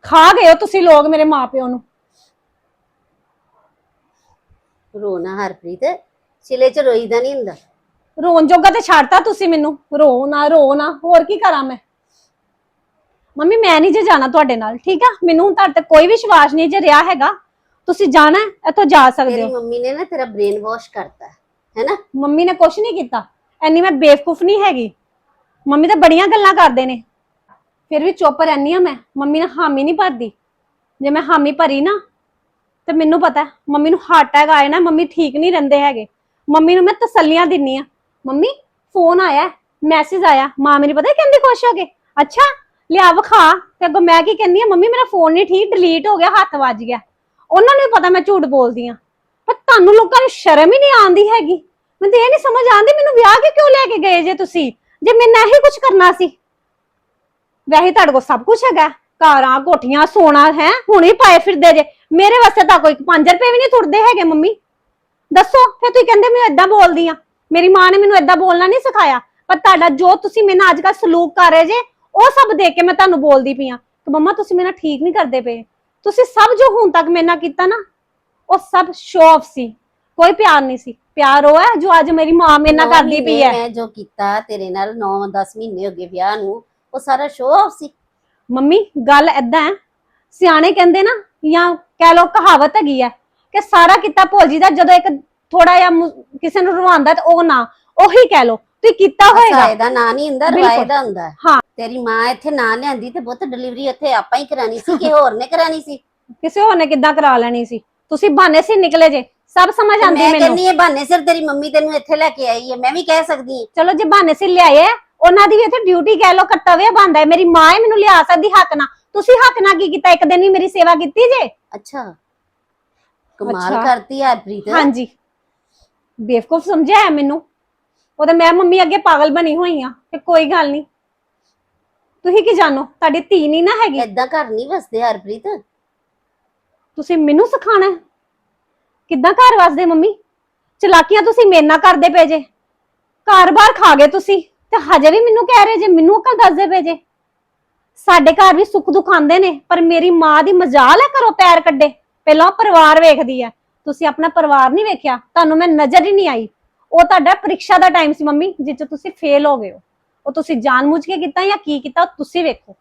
ਖਾ ਗਏ ਹੋ ਤੁਸੀਂ ਲੋਕ ਮੇਰੇ ਮਾਪਿਓ ਨੂੰ? ਰੋਣਾ ਹਰਪ੍ਰੀਤ ਸਿਲੇ ਚ ਰੋਈਦਾ ਨਹੀਂ ਹੁੰਦਾ। ਰੋਣ ਜੋਗਾ ਤੇ ਛੱਡਤਾ ਤੁਸੀਂ ਮੈਨੂੰ। ਰੋ ਨਾ ਰੋ ਨਾ ਹੋਰ ਕੀ ਕਰਾਂ ਮੈਂ? ਮੰਮੀ ਮੈਂ ਨਹੀਂ ਜੇ ਜਾਣਾ ਤੁਹਾਡੇ ਨਾਲ ਠੀਕ ਆ? ਮੈਨੂੰ ਹੁਣ ਤੁਹਾਡੇ ਤੇ ਕੋਈ ਵਿਸ਼ਵਾਸ ਨਹੀਂ ਜੇ ਰਿਹਾ ਹੈਗਾ। ਤੁਸੀਂ ਜਾਣਾ ਹੈ, ਇੱਥੋਂ ਜਾ ਸਕਦੇ ਤੇਰੀ ਹੋ ਮੰਮੀ ਨੇ ਨਾ ਤੇਰਾ ਬ੍ਰੇਨ ਵਾਸ਼ ਕਰਤਾ ਹੈ ਨਾ? ਮੰਮੀ ਨੇ ਕੁਝ ਨਹੀਂ ਕੀਤਾ। ਐਨੀ ਮੈਂ ਬੇਵਕੂਫ ਨਹੀਂ ਹੈਗੀ। ਮੰਮੀ ਤਾਂ ਬੜੀਆਂ ਗੱਲਾਂ ਕਰਦੇ ਨੇ। ਫਿਰ ਵੀ ਚੁੱਪ ਰਹਿਨੀ ਆ ਮੈਂ। ਮੰਮੀ ਨੇ ਹਾਮੀ ਨਹੀਂ ਭਰਦੀ। ਜੇ ਮੈਂ ਹਾਮੀ ਭਰੀ ਨਾ, ਤੇ ਮੈਨੂੰ ਪਤਾ ਮੰਮੀ ਨੂੰ ਹਾਰਟ ਅਟੈਕ ਆਏ ਨਾ, ਮੰਮੀ ਠੀਕ ਨਹੀਂ ਰਹਿੰਦੇ ਹੈਗੇ। ਮੰਮੀ ਨੂੰ ਮੈਂ ਤਸੱਲੀਆਂ ਦਿੰਨੀ ਆ ਮੰਮੀ ਫੋਨ ਆਇਆ ਮੈਸੇਜ ਆਇਆ ਮਾਂ ਮੇਰੀ ਪਤਾ ਕਹਿੰਦੀ ਖੁਸ਼ ਹੋ ਗਏ ਅੱਛਾ, ਲਿਆ ਵਿਖਾ। ਤੇ ਅੱਗੋਂ ਮੈਂ ਕੀ ਕਹਿੰਦੀ ਆ ਮੰਮੀ ਮੇਰਾ ਫੋਨ ਨਹੀਂ ਠੀਕ ਡਿਲੀਟ ਹੋ ਗਿਆ, ਹੱਥ ਵੱਜ ਗਿਆ। ਉਹਨਾਂ ਨੂੰ ਵੀ ਪਤਾ ਮੈਂ ਝੂਠ ਬੋਲਦੀ ਆ ਪਰ ਤੁਹਾਨੂੰ ਲੋਕਾਂ ਨੂੰ ਸ਼ਰਮ ਹੀ ਨਹੀਂ ਆਉਂਦੀ ਹੈਗੀ। ਮੈਨੂੰ ਤੇ ਇਹ ਨਹੀਂ ਸਮਝ ਆਉਂਦੀ, ਮੈਨੂੰ ਵਿਆਹ ਕੇ ਕਿਉਂ ਲੈ ਕੇ ਗਏ ਜੇ ਤੁਸੀਂ? ਜੇ ਮੈਂ ਨਾ ਹੀ ਕੁਝ ਕਰਨਾ ਸੀ? ਵੈਸੇ ਤੁਹਾਡੇ ਕੋਲ ਸਭ ਕੁਝ ਹੈਗਾ। ਕਾਰਾਂ ਕੋਠੀਆਂ ਸੋਨਾ ਹੈ ਹੁਣੇ ਪਾਏ ਫਿਰਦੇ ਜੇ। ਮੇਰੇ ਵਾਸਤੇ ਤਾਂ ਕੋਈ 5 ਰੁਪਏ ਵੀ ਨਹੀਂ ਤੁਰਦੇ ਹੈਗੇ ਮੰਮੀ। ਦੱਸੋ ਫਿਰ ਤੁਸੀਂ ਕਹਿੰਦੇ ਮੈਂ ਏਦਾਂ ਬੋਲਦੀ ਆ। ਮੇਰੀ ਮਾਂ ਨੇ ਮੈਨੂੰ ਏਦਾਂ ਬੋਲਣਾ ਨਹੀਂ ਸਿਖਾਇਆ। ਪਰ ਤੁਹਾਡਾ ਜੋ ਤੁਸੀਂ ਮੇਰੇ ਨਾਲ ਅੱਜ ਕੱਲ੍ਹ ਸਲੂਕ ਕਰ ਰਹੇ ਜੇ ਉਹ ਸਭ ਦੇਖ ਕੇ ਮੈਂ ਤੁਹਾਨੂੰ ਬੋਲਦੀ ਪਈ ਆ ਕਿ ਮੰਮਾ ਤੁਸੀਂ ਮੇਰੇ ਨਾਲ ਠੀਕ ਨਹੀਂ ਕਰਦੇ ਪਏ। ਤੁਸੀਂ ਸਭ ਜੋ ਹੁਣ ਤੱਕ ਮੇਰੇ ਨਾਲ ਕੀਤਾ ਨਾ ਉਹ ਸਭ ਸ਼ੋਅ ਆਫ ਸੀ। ਕੋਈ ਪਿਆਰ ਨਹੀਂ ਸੀ। ਪਿਆਰ ਉਹ ਹੈ ਜੋ ਅੱਜ ਮੇਰੀ ਮਾਂ ਮੇਰੇ ਨਾਲ ਨੌ ਕਰਦੀ ਪਈ ਮਹੀਨੇ ਹੈ। ਮੈਂ ਜੋ ਕੀਤਾ ਤੇਰੇ ਨਾਲ 9-10 ਮਹੀਨੇ ਹੋ ਗਏ ਵਿਆਹ ਨੂੰ। ਉਹ ਸਾਰਾ ਸ਼ੋਅ ਆਫ ਸੀ ਮੰਮੀ ਗੱਲ ਹੈ ਸਿਆਣੇ ਕਹਿੰਦੇ ਨਾ ਜਾਂ ਕਹਿ ਲੋ ਕਹਾਵਤ ਹੈਗੀ ਹੈ ਕਿ ਸਾਰਾ ਕੀਤਾ ਭੁੱਲ ਜੀਦਾ ਜਦੋਂ ਇੱਕ ਥੋੜਾ ਜਿਹਾ ਮੁ- ਕਿਸੇ ਨੂੰ ਰਵਾਉਂਦਾ ਤੇ ਉਹ ਨਾ ਉਹੀ ਕਹਿ ਲੋ ਤੁਸੀਂ ਕੀਤਾ ਹੋਏਗਾ ਹਸਾਏ ਦਾ ਨਾਂ ਨਹੀਂ ਹੁੰਦਾ ਬਿਲਕੁਲ। ਰਵਾਏ ਦਾ ਹੁੰਦਾ ਹੈ। ਹਾਂ। ਤੇਰੀ ਮਾਂ ਇੱਥੇ ਨਾਂ ਲਿਆਂਦੀ ਤੇ ਬਹੁਤ ਡਿਲੀਵਰੀ ਇੱਥੇ ਆਪਾਂ ਹੀ ਕਰਾਣੀ ਸੀ ਕਿ ਹੋਰ ਨੇ ਕਰਾਣੀ ਸੀ ਕਿਸੇ ਹੋਰ ਨੇ ਕਿੱਦਾਂ ਕਰਾ ਲੈਣੀ ਸੀ ਤੁਸੀਂ ਬਹਾਨੇ ਸੀ ਨਿਕਲੇ ਜੇ ਸਭ ਸਮਝ ਆਂਦੀ ਮੈਂ ਮੈਨੂੰ ਕਹਿੰਨੀ ਇਹ ਬਹਾਨੇ ਸਿਰ ਤੇਰੀ ਮੰਮੀ ਤੈਨੂੰ ਇੱਥੇ ਲੈ ਕੇ ਆਈ ਹੈ ਮੈਂ ਵੀ ਕਹਿ ਸਕਦੀ ਹਾਂ ਚਲੋ ਜੇ ਬਹਾਨੇ ਸੀ ਲਿਆਏ ਆ, ਉਹਨਾਂ ਦੀ ਵੀ ਇੱਥੇ ਡਿਊਟੀ ਕਹਿ ਲੋ ਕਰਤਵਯ ਬੰਦਾ ਹੈ। ਮੇਰੀ ਮਾਂ ਹੀ ਮੈਨੂੰ ਲਿਆ ਸਕਦੀ ਹੱਕ ਨਾਲ। ਤੁਸੀਂ ਹੱਕ ਨਾਲ ਕੀ ਕੀਤਾ? ਇੱਕ ਦਿਨ ਵੀ ਮੇਰੀ ਸੇਵਾ ਕੀਤੀ ਜੇ? ਅੱਛਾ। ਕਮਾਲ ਅੱਛਾ। ਕਰਤੀ ਹੈ ਪ੍ਰੀਤ ਹਾਂਜੀ। ਬੇਵਕੂਫ ਸਮਝਿਆ ਹੈ ਮੈਨੂੰ? ਉਹਦੇ ਮੈਂ ਮੰਮੀ ਅੱਗੇ ਪਾਗਲ ਬਣੀ ਹੋਈ ਆ ਕਿ ਕੋਈ ਗੱਲ ਨਹੀਂ। ਤੁਸੀਂ ਕੀ ਜਾਣੋ? ਤੁਹਾਡੀ ਧੀ ਨਹੀਂ ਨਾ ਹੈਗੀ। ਏਦਾਂ ਘਰ ਨਹੀਂ ਵਸਦੇ ਹਰਪ੍ਰੀਤ? ਤੁਸੀਂ ਮੈਨੂੰ ਸਿਖਾਣਾ ਹੈ? ਕਿੱਦਾਂ ਘਰ ਵਸਦੇ ਮੰਮੀ? ਚਲਾਕੀਆਂ ਤੁਸੀਂ ਮੇਰੇ ਨਾਲ ਕਰਦੇ ਪਏ ਜੇ। ਘਰ ਬਾਰ ਖਾ ਗਏ ਤੁਸੀਂ। ਤੇ ਹਜੇ ਵੀ ਮੈਨੂੰ ਕਹਿ ਰਹੇ ਜੇ ਮੈਨੂੰ ਅਕਲ ਦੱਸਦੇ ਪਏ ਜੇ। ਸਾਡੇ ਘਰ ਵੀ ਸੁੱਖ ਦੁੱਖ ਆਉਂਦੇ ਨੇ ਪਰ ਮੇਰੀ ਮਾਂ ਦੀ ਮਜਾਲ ਹੈ ਘਰੋਂ ਪੈਰ ਕੱਢੇ। ਪਹਿਲਾਂ ਉਹ ਪਰਿਵਾਰ ਵੇਖਦੀ ਹੈ ਤੁਸੀਂ ਆਪਣਾ ਪਰਿਵਾਰ ਨਹੀਂ ਵੇਖਿਆ ਤੁਹਾਨੂੰ ਮੈਂ ਨਜ਼ਰ ਹੀ ਨਹੀਂ ਆਈ। ਉਹ ਤੁਹਾਡਾ ਪ੍ਰੀਖਿਆ ਦਾ ਟਾਈਮ ਸੀ ਮੰਮੀ ਜਿਸ 'ਚ ਤੁਸੀਂ ਫੇਲ ਹੋ ਗਏ ਹੋ। ਉਹ ਤੁਸੀਂ ਜਾਣਬੁੱਝ ਕੇ ਕੀਤਾ ਜਾਂ ਕੀ ਕੀਤਾ ਉਹ ਤੁਸੀਂ ਵੇਖੋ।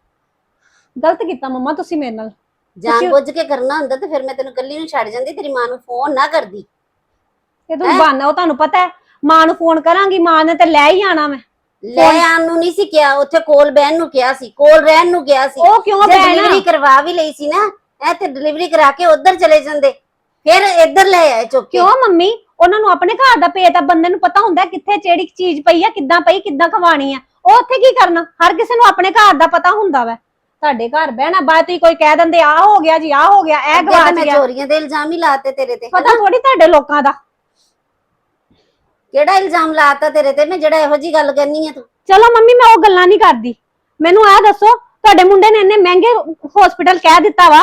ਗਲਤ ਕੀਤਾ ਮੰਮਾ ਤੁਸੀਂ ਮੇਰੇ ਨਾਲ। ਜਾਣ ਬੁੱਝ ਕੇ ਕਰਨਾ ਹੁੰਦਾ ਤੇ ਫਿਰ ਮੈਂ ਤੈਨੂੰ ਕੱਲੀ ਨੂੰ ਛੱਡ ਜਾਂਦੀ ਤੇਰੀ ਮਾਂ ਨੂੰ ਫੋਨ ਨਾ ਕਰਦੀ। ਇਹ ਤੁਸੀਂ ਬਹਾਨਾ ਉਹ ਤੁਹਾਨੂੰ ਪਤਾ ਹੈ। ਮਾਂ ਨੂੰ ਫੋਨ ਕਰਾਂਗੀ ਮਾਂ ਨੇ ਤੇ ਲੈ ਹੀ ਆਣਾ ਮੈਂ। ਲੈ। ਆਉਣ ਨੂੰ ਨਹੀਂ ਸੀ ਕਿਹਾ ਉੱਥੇ ਕੋਲ ਬਹਿਣ ਨੂੰ ਕਿਹਾ ਸੀ ਕੋਲ ਰਹਿਣ ਨੂੰ ਕਿਹਾ ਸੀ। ਉਹ ਕਿਉਂ ਜੇ ਬੈਣਾ ਡਿਲੀਵਰੀ ਕਰਵਾ ਵੀ ਲਈ ਸੀ ਨਾ ਐ ਤੇ ਡਿਲੀਵਰੀ ਕਰਾ ਕੇ ਉੱਧਰ ਚਲੇ ਜਾਂਦੇ ਫਿਰ ਇੱਧਰ ਲੈ ਆਏ ਚੁੱਕ ਕੇ। ਕਿਉਂ ਮੰਮੀ? ਉਹਨਾਂ ਨੂੰ ਆਪਣੇ ਘਰ ਦਾ ਪੇਟ ਆ ਬੰਦੇ ਨੂੰ ਪਤਾ ਹੁੰਦਾ ਕਿੱਥੇ ਜਿਹੜੀ ਚੀਜ਼ ਪਈ ਆ ਕਿੱਦਾਂ ਪਈ ਕਿੱਦਾਂ ਖਵਾਣੀ ਆ। ਉਹ ਉੱਥੇ ਕੀ ਕਰਨਾ? ਹਰ ਕਿਸੇ ਨੂੰ ਆਪਣੇ ਘਰ ਦਾ ਪਤਾ ਹੁੰਦਾ ਵੈ। ਤੁਹਾਡੇ ਘਰ ਬਹਿਣਾ ਬਾਅਦ ਤੁਸੀਂ ਕੋਈ ਕਹਿ ਦਿੰਦੇ ਆ ਹੋ ਗਿਆ ਜੀ ਆ ਹੋ ਗਿਆ ਇਹ ਅੱਗੇ ਤਾਂ ਗਵਾਚ ਮੈਂ ਗਿਆ। ਚੋਰੀਆਂ ਦੇ ਇਲਜ਼ਾਮ ਹੀ ਲਾਤੇ ਤੇਰੇ ਤੇ ਪਤਾ ਥੋੜੀ ਤੁਹਾਡੇ ਲੋਕਾਂ ਦਾ। ਕਿਹੜਾ ਇਲਜ਼ਾਮ ਲਾਤਾ ਤੇਰੇ ਤੇ? ਮੈਂ ਜਿਹੜਾ ਇਹੋ ਜੀ ਗੱਲ ਕਰਨੀ ਹੈ ਤੂੰ। ਚਲੋ ਮੰਮੀ ਮੈਂ ਉਹ ਗੱਲਾਂ ਨਹੀਂ ਕਰਦੀ। ਮੈਨੂੰ ਇਹ ਦੱਸੋ ਤੁਹਾਡੇ ਮੁੰਡੇ ਨੇ ਇੰਨੇ ਮਹਿੰਗੇ ਹਸਪੀਟਲ ਕਹਿ ਦਿੱਤਾ ਵਾ।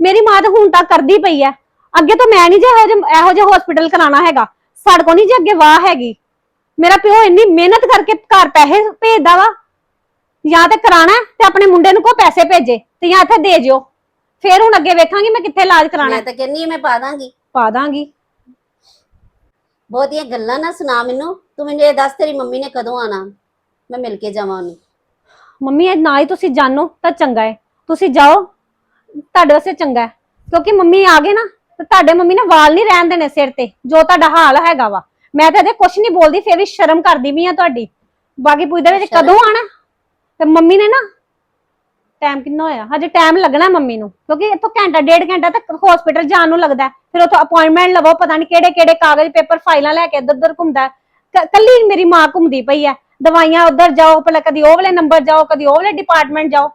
ਮੇਰੀ ਮਾਂ ਤਾਂ ਹੁਣ ਤੱਕ ਕਰਦੀ ਪਈ ਐ। ਅੱਗੇ ਤੋਂ ਮੈਂ ਨਹੀਂ ਜੇ ਇਹੋ ਜਿਹੇ ਇਹੋ ਜਿਹੇ ਹਸਪੀਟਲ ਕਰਾਉਣਾ ਹੈਗਾ। ਸਾਡੇ ਕੋ ਨਹੀਂ ਜੇ ਅੱਗੇ ਵਾਹ ਹੈਗੀ। ਮੇਰਾ ਪਿਓ ਇੰਨੀ ਮਿਹਨਤ ਕਰਕੇ ਘਰ ਪੈਸੇ ਭੇਜਦਾ ਵਾ। ਜਾਂ ਤੇ ਕਰਾਣਾ ਹੈ ਤੇ ਆਪਣੇ ਮੁੰਡੇ ਨੂੰ ਕੋ ਪੈਸੇ ਭੇਜੇ ਤੇ ਜਾਂ ਇੱਥੇ ਦੇ ਜਿਓ। ਫੇਰ ਹੁਣ ਅੱਗੇ ਵੇਖਾਂਗੀ ਮੈਂ ਕਿੱਥੇ ਇਲਾਜ ਕਰਾਣਾ ਮੈਂ ਹੈ। ਤਾਂ ਕਹਿੰਨੀ ਆ ਮੈਂ ਪਾ ਦਾਂਗੀ। ਪਾ ਦਾਂਗੀ। ਬਹੁਤੀਆਂ ਗੱਲਾਂ ਨਾ ਸੁਣਾ ਮੈਨੂੰ। ਤੂੰ ਮੈਨੂੰ ਇਹ ਦੱਸ ਤੇਰੀ ਮੰਮੀ ਨੇ ਕਦੋਂ ਆਣਾ ਮੈਂ ਮਿਲ ਕੇ ਜਾਵਾਂ ਉਹਨੂੰ। ਮੰਮੀ ਇਹ ਨਾ ਹੀ ਤੁਸੀਂ ਜਾਣੋ ਤਾਂ ਚੰਗਾ ਹੈ। ਤੁਸੀਂ ਜਾਓ। ਤੁਹਾਡੇ ਵਾਸਤੇ ਚੰਗਾ ਹੈ। ਕਿਉਂਕਿ ਮੰਮੀ ਆ ਗਏ ਨਾ ਤੇ ਤੁਹਾਡੇ ਮੰਮੀ ਨੇ ਵਾਲ ਨਹੀਂ ਰਹਿਣ ਦੇਣੇ ਸਿਰ ਤੇ। ਜੋ ਤੁਹਾਡਾ ਹਾਲ ਹੈਗਾ ਵਾ। ਮੈਂ ਤਾਂ ਇਹਦੇ ਕੁਝ ਨਹੀਂ ਬੋਲਦੀ ਫਿਰ ਵੀ ਸ਼ਰਮ ਕਰਦੀ ਵੀ ਆ ਤੁਹਾਡੀ। ਬਾਕੀ ਪੁੱਛਦੇ ਵਿੱਚ? ਕਦੋਂ ਆਣਾ ਤੇ ਮੰਮੀ ਨੇ ਨਾ ਟਾਈਮ ਕਿੰਨਾ ਹੋਇਆ? ਹਜੇ ਟਾਈਮ ਲੱਗਣਾ ਮੰਮੀ ਨੂੰ, ਕਿਉਂਕਿ ਇੱਥੋਂ ਘੰਟਾ, ਡੇਢ ਘੰਟਾ ਤੱਕ ਹਸਪੀਟਲ ਜਾਣ ਨੂੰ ਲੱਗਦਾ ਫਿਰ ਉੱਥੋਂ ਅਪਾਇੰਟਮੈਂਟ ਲਵੋ, ਪਤਾ ਨਹੀਂ ਕਿਹੜੇ ਕਿਹੜੇ ਕਾਗਜ਼ ਪੇਪਰ ਫਾਈਲਾਂ ਲੈ ਕੇ ਇੱਧਰ ਉੱਧਰ ਘੁੰਮਦਾ ਕੱਲੀ ਮੇਰੀ ਮਾਂ ਘੁੰਮਦੀ ਪਈ ਹੈ। ਦਵਾਈਆਂ ਉੱਧਰ ਜਾਓ ਪਹਿਲਾਂ ਕਦੀ ਉਹ ਵਾਲੇ ਨੰਬਰ ਜਾਓ, ਕਦੀ ਉਹ ਵਾਲੇ ਡਿਪਾਰਟਮੈਂਟ ਜਾਓ।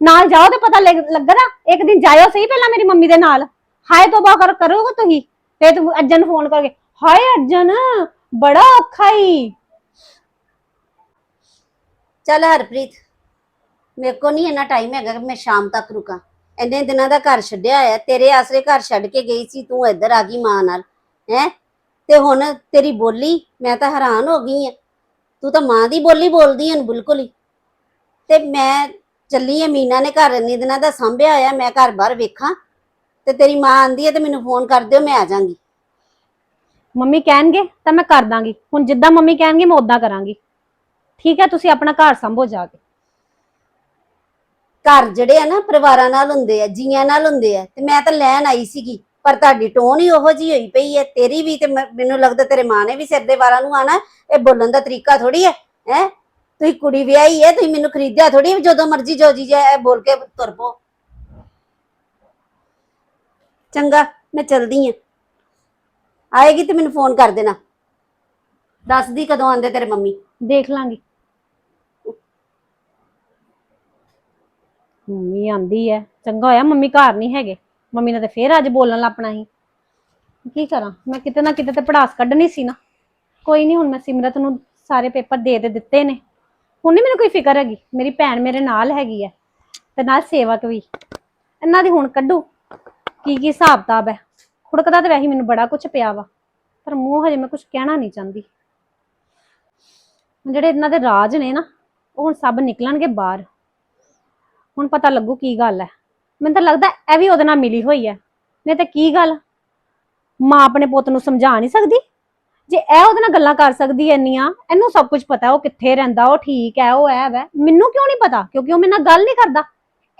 ਨਾਲ ਜਾਓ ਤੇ ਪਤਾ ਲੱਗਣਾ, ਇੱਕ ਦਿਨ ਜਾਇਓ ਸਹੀ ਪਹਿਲਾਂ ਮੇਰੀ ਮੰਮੀ ਦੇ ਨਾਲ। ਹਾਏ, ਤੋਬਾ ਕਰ, ਕਰੋਗੇ ਤੁਸੀਂ? ਤੇ ਤੂੰ ਅਰਜਨ ਨੂੰ ਫੋਨ ਕਰਕੇ, ਹਾਏ ਅਰਜਨ, ਬੜਾ ਔਖਾ ਹੀ ਚੱਲ ਹਰਪ੍ਰੀਤ ਮੇਰੇ ਕੋ ਨਹੀਂ ਇੰਨਾ ਟਾਈਮ ਹੈਗਾ ਕਿ ਮੈਂ ਸ਼ਾਮ ਤੱਕ ਰੁਕਾਂ। ਇੰਨੇ ਦਿਨਾਂ ਦਾ ਘਰ ਛੱਡਿਆ ਹੋਇਆ ਤੇਰੇ ਆਸਰੇ ਘਰ ਛੱਡ ਕੇ ਗਈ ਸੀ, ਤੂੰ ਇੱਧਰ ਆ ਗਈ ਮਾਂ ਨਾਲ, ਹੈ? ਤੇ ਹੁਣ ਤੇਰੀ ਬੋਲੀ, ਮੈਂ ਤਾਂ ਹੈਰਾਨ ਹੋ ਗਈ ਆ। ਤੂੰ ਤਾਂ ਮਾਂ ਦੀ ਬੋਲੀ ਬੋਲਦੀ ਹਨ ਬਿਲਕੁਲ ਹੀ। ਤੇ ਮੈਂ ਚੱਲੀ ਆ, ਮੀਨਾ ਨੇ ਘਰ ਇੰਨੇ ਦਿਨਾਂ ਦਾ ਸਾਂਭਿਆ ਹੋਇਆ ਮੈਂ ਘਰ ਬਾਹਰ ਵੇਖਾਂ। ਤੇ ਤੇਰੀ ਮਾਂ ਆਂਦੀ ਹੈ ਤੇ ਮੈਨੂੰ ਫੋਨ ਕਰ ਦਿਓ, ਮੈਂ ਆ ਜਾਾਂਗੀ। ਮੰਮੀ ਕਹਿਣਗੇ, ਤਾਂ ਮੈਂ ਕਰ ਦਾਂਗੀ। ਹੁਣ ਜਿੱਦਾਂ ਮੰਮੀ ਕਹਿਣਗੇ, ਮੈਂ ਉਦਾਂ ਕਰਾਂਗੀ। ਠੀਕ ਹੈ, ਤੁਸੀਂ ਆਪਣਾ ਘਰ ਸੰਭੋ ਜਾ ਕੇ। ਘਰ ਜਿਹੜੇ ਆ ਨਾ ਪਰਿਵਾਰਾਂ ਨਾਲ ਹੁੰਦੇ ਆ, ਜੀਆਂ ਨਾਲ ਹੁੰਦੇ ਆ, ਤੇ ਮੈਂ ਤਾਂ ਲੈਣ ਆਈ ਸੀਗੀ, ਪਰ ਤੁਹਾਡੀ ਟੋਨ ਹੀ ਉਹੋ ਜੀ ਹੋਈ ਪਈ ਹੈ, ਤੇਰੀ ਵੀ ਤੇ ਮੈਂ- ਮੈਨੂੰ ਲੱਗਦਾ ਤੇਰੇ ਮਾਂ ਨੇ ਵੀ ਸਿਰ ਦੇ ਵਾਲਾਂ ਨੂੰ ਆਣਾ, ਇਹ ਬੋਲਣ ਦਾ ਤਰੀਕਾ ਥੋੜੀ ਹੈ ਹੈ? ਤੁਸੀਂ ਕੁੜੀ ਵਿਆਹੀ ਹੈ, ਤੁਸੀਂ ਮੈਨੂੰ ਖਰੀਦਿਆ ਥੋੜੀ ਜਦੋਂ ਮਰਜ਼ੀ ਜੋ ਜੀ ਜਾਏ ਬੋਲ ਕੇ ਤੁਰ ਪੋ ਚੰਗਾ, ਮੈਂ ਚਲਦੀ ਆ ਆਏਗੀ ਤੇ ਮੈਨੂੰ ਫੋਨ ਕਰ ਦੇਣਾ। ਦੱਸਦੀ ਕਦੋਂ ਆਂਦੇ ਤੇਰੇ ਮੰਮੀ? ਦੇਖ ਲਾਂਗੀ। ਮੰਮੀ ਆਂਦੀ ਹੈ ਚੰਗਾ ਹੋਇਆ ਮੰਮੀ ਘਰ ਨਹੀਂ ਹੈਗੇ। ਮੰਮੀ ਨੇ ਤੇ ਫੇਰ ਅੱਜ ਬੋਲਣ ਲੱਪਣਾ ਸੀ। ਕੀ ਕਰਾਂ? ਮੈਂ ਕਿਤੇ ਨਾ ਕਿਤੇ ਤੇ ਪੜਾਸ ਕੱਢਣੀ ਸੀ ਨਾ। ਕੋਈ ਨਹੀਂ ਹੁਣ ਮੈਂ ਸਿਮਰਤ ਨੂੰ ਸਾਰੇ ਪੇਪਰ ਦੇ ਦੇ ਦਿੱਤੇ ਨੇ। ਹੁਣ ਨਹੀਂ ਮੈਨੂੰ ਕੋਈ ਫਿਕਰ ਹੈਗੀ। ਮੇਰੀ ਭੈਣ ਮੇਰੇ ਨਾਲ ਹੈਗੀ ਹੈ ਤੇ ਨਾਲ ਸੇਵਕ ਵੀ। ਇਹਨਾਂ ਦੀ ਹੁਣ ਕੱਢੂ। ਕੀ ਕੀ ਹਿਸਾਬ ਕਿਤਾਬ ਹੈ ਖੁੜਕਦਾ ਤੇ ਵੈਸੇ ਮੈਨੂੰ ਬੜਾ ਕੁਝ ਪਿਆ ਵਾ। ਪਰ ਮੂੰਹ ਹਜੇ ਮੈਂ ਕੁਝ ਕਹਿਣਾ ਨਹੀਂ ਚਾਹੁੰਦੀ। ਜਿਹੜੇ ਇਹਨਾਂ ਦੇ ਰਾਜ ਨੇ ਨਾ, ਉਹ ਹੁਣ ਸਭ ਨਿਕਲਣਗੇ ਬਾਹਰ। ਹੁਣ ਪਤਾ ਲੱਗੂ ਕੀ ਗੱਲ ਹੈ। ਮੈਨੂੰ ਤਾਂ ਲੱਗਦਾ ਇਹ ਵੀ ਉਹਦੇ ਨਾਲ ਮਿਲੀ ਹੋਈ ਹੈ। ਨਹੀਂ ਤੇ ਕੀ ਗੱਲ? ਮਾਂ ਆਪਣੇ ਪੁੱਤ ਨੂੰ ਸਮਝਾ ਨਹੀਂ ਸਕਦੀ? ਜੇ ਇਹ ਉਹਦੇ ਨਾਲ ਗੱਲਾਂ ਕਰ ਸਕਦੀ ਐਨੀਆਂ ਇਹਨੂੰ ਸਭ ਕੁਝ ਪਤਾ, ਉਹ ਕਿੱਥੇ ਰਹਿੰਦਾ, ਉਹ ਠੀਕ ਹੈ, ਉਹ ਐ ਵੈ। ਮੈਨੂੰ ਕਿਉਂ ਨਹੀਂ ਪਤਾ? ਕਿਉਂਕਿ ਉਹ ਮੇਰੇ ਨਾਲ ਗੱਲ ਨਹੀਂ ਕਰਦਾ।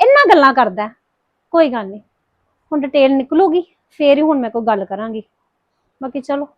ਇੰਨਾ ਗੱਲਾਂ ਕਰਦਾ ਕੋਈ ਗੱਲ ਨਹੀਂ। ਹੁਣ ਡਿਟੇਲ ਨਿਕਲੂਗੀ, ਫੇਰ ਹੀ ਹੁਣ ਮੈਂ ਕੋਈ ਗੱਲ ਕਰਾਂਗੀ। ਬਾਕੀ ਚਲੋ।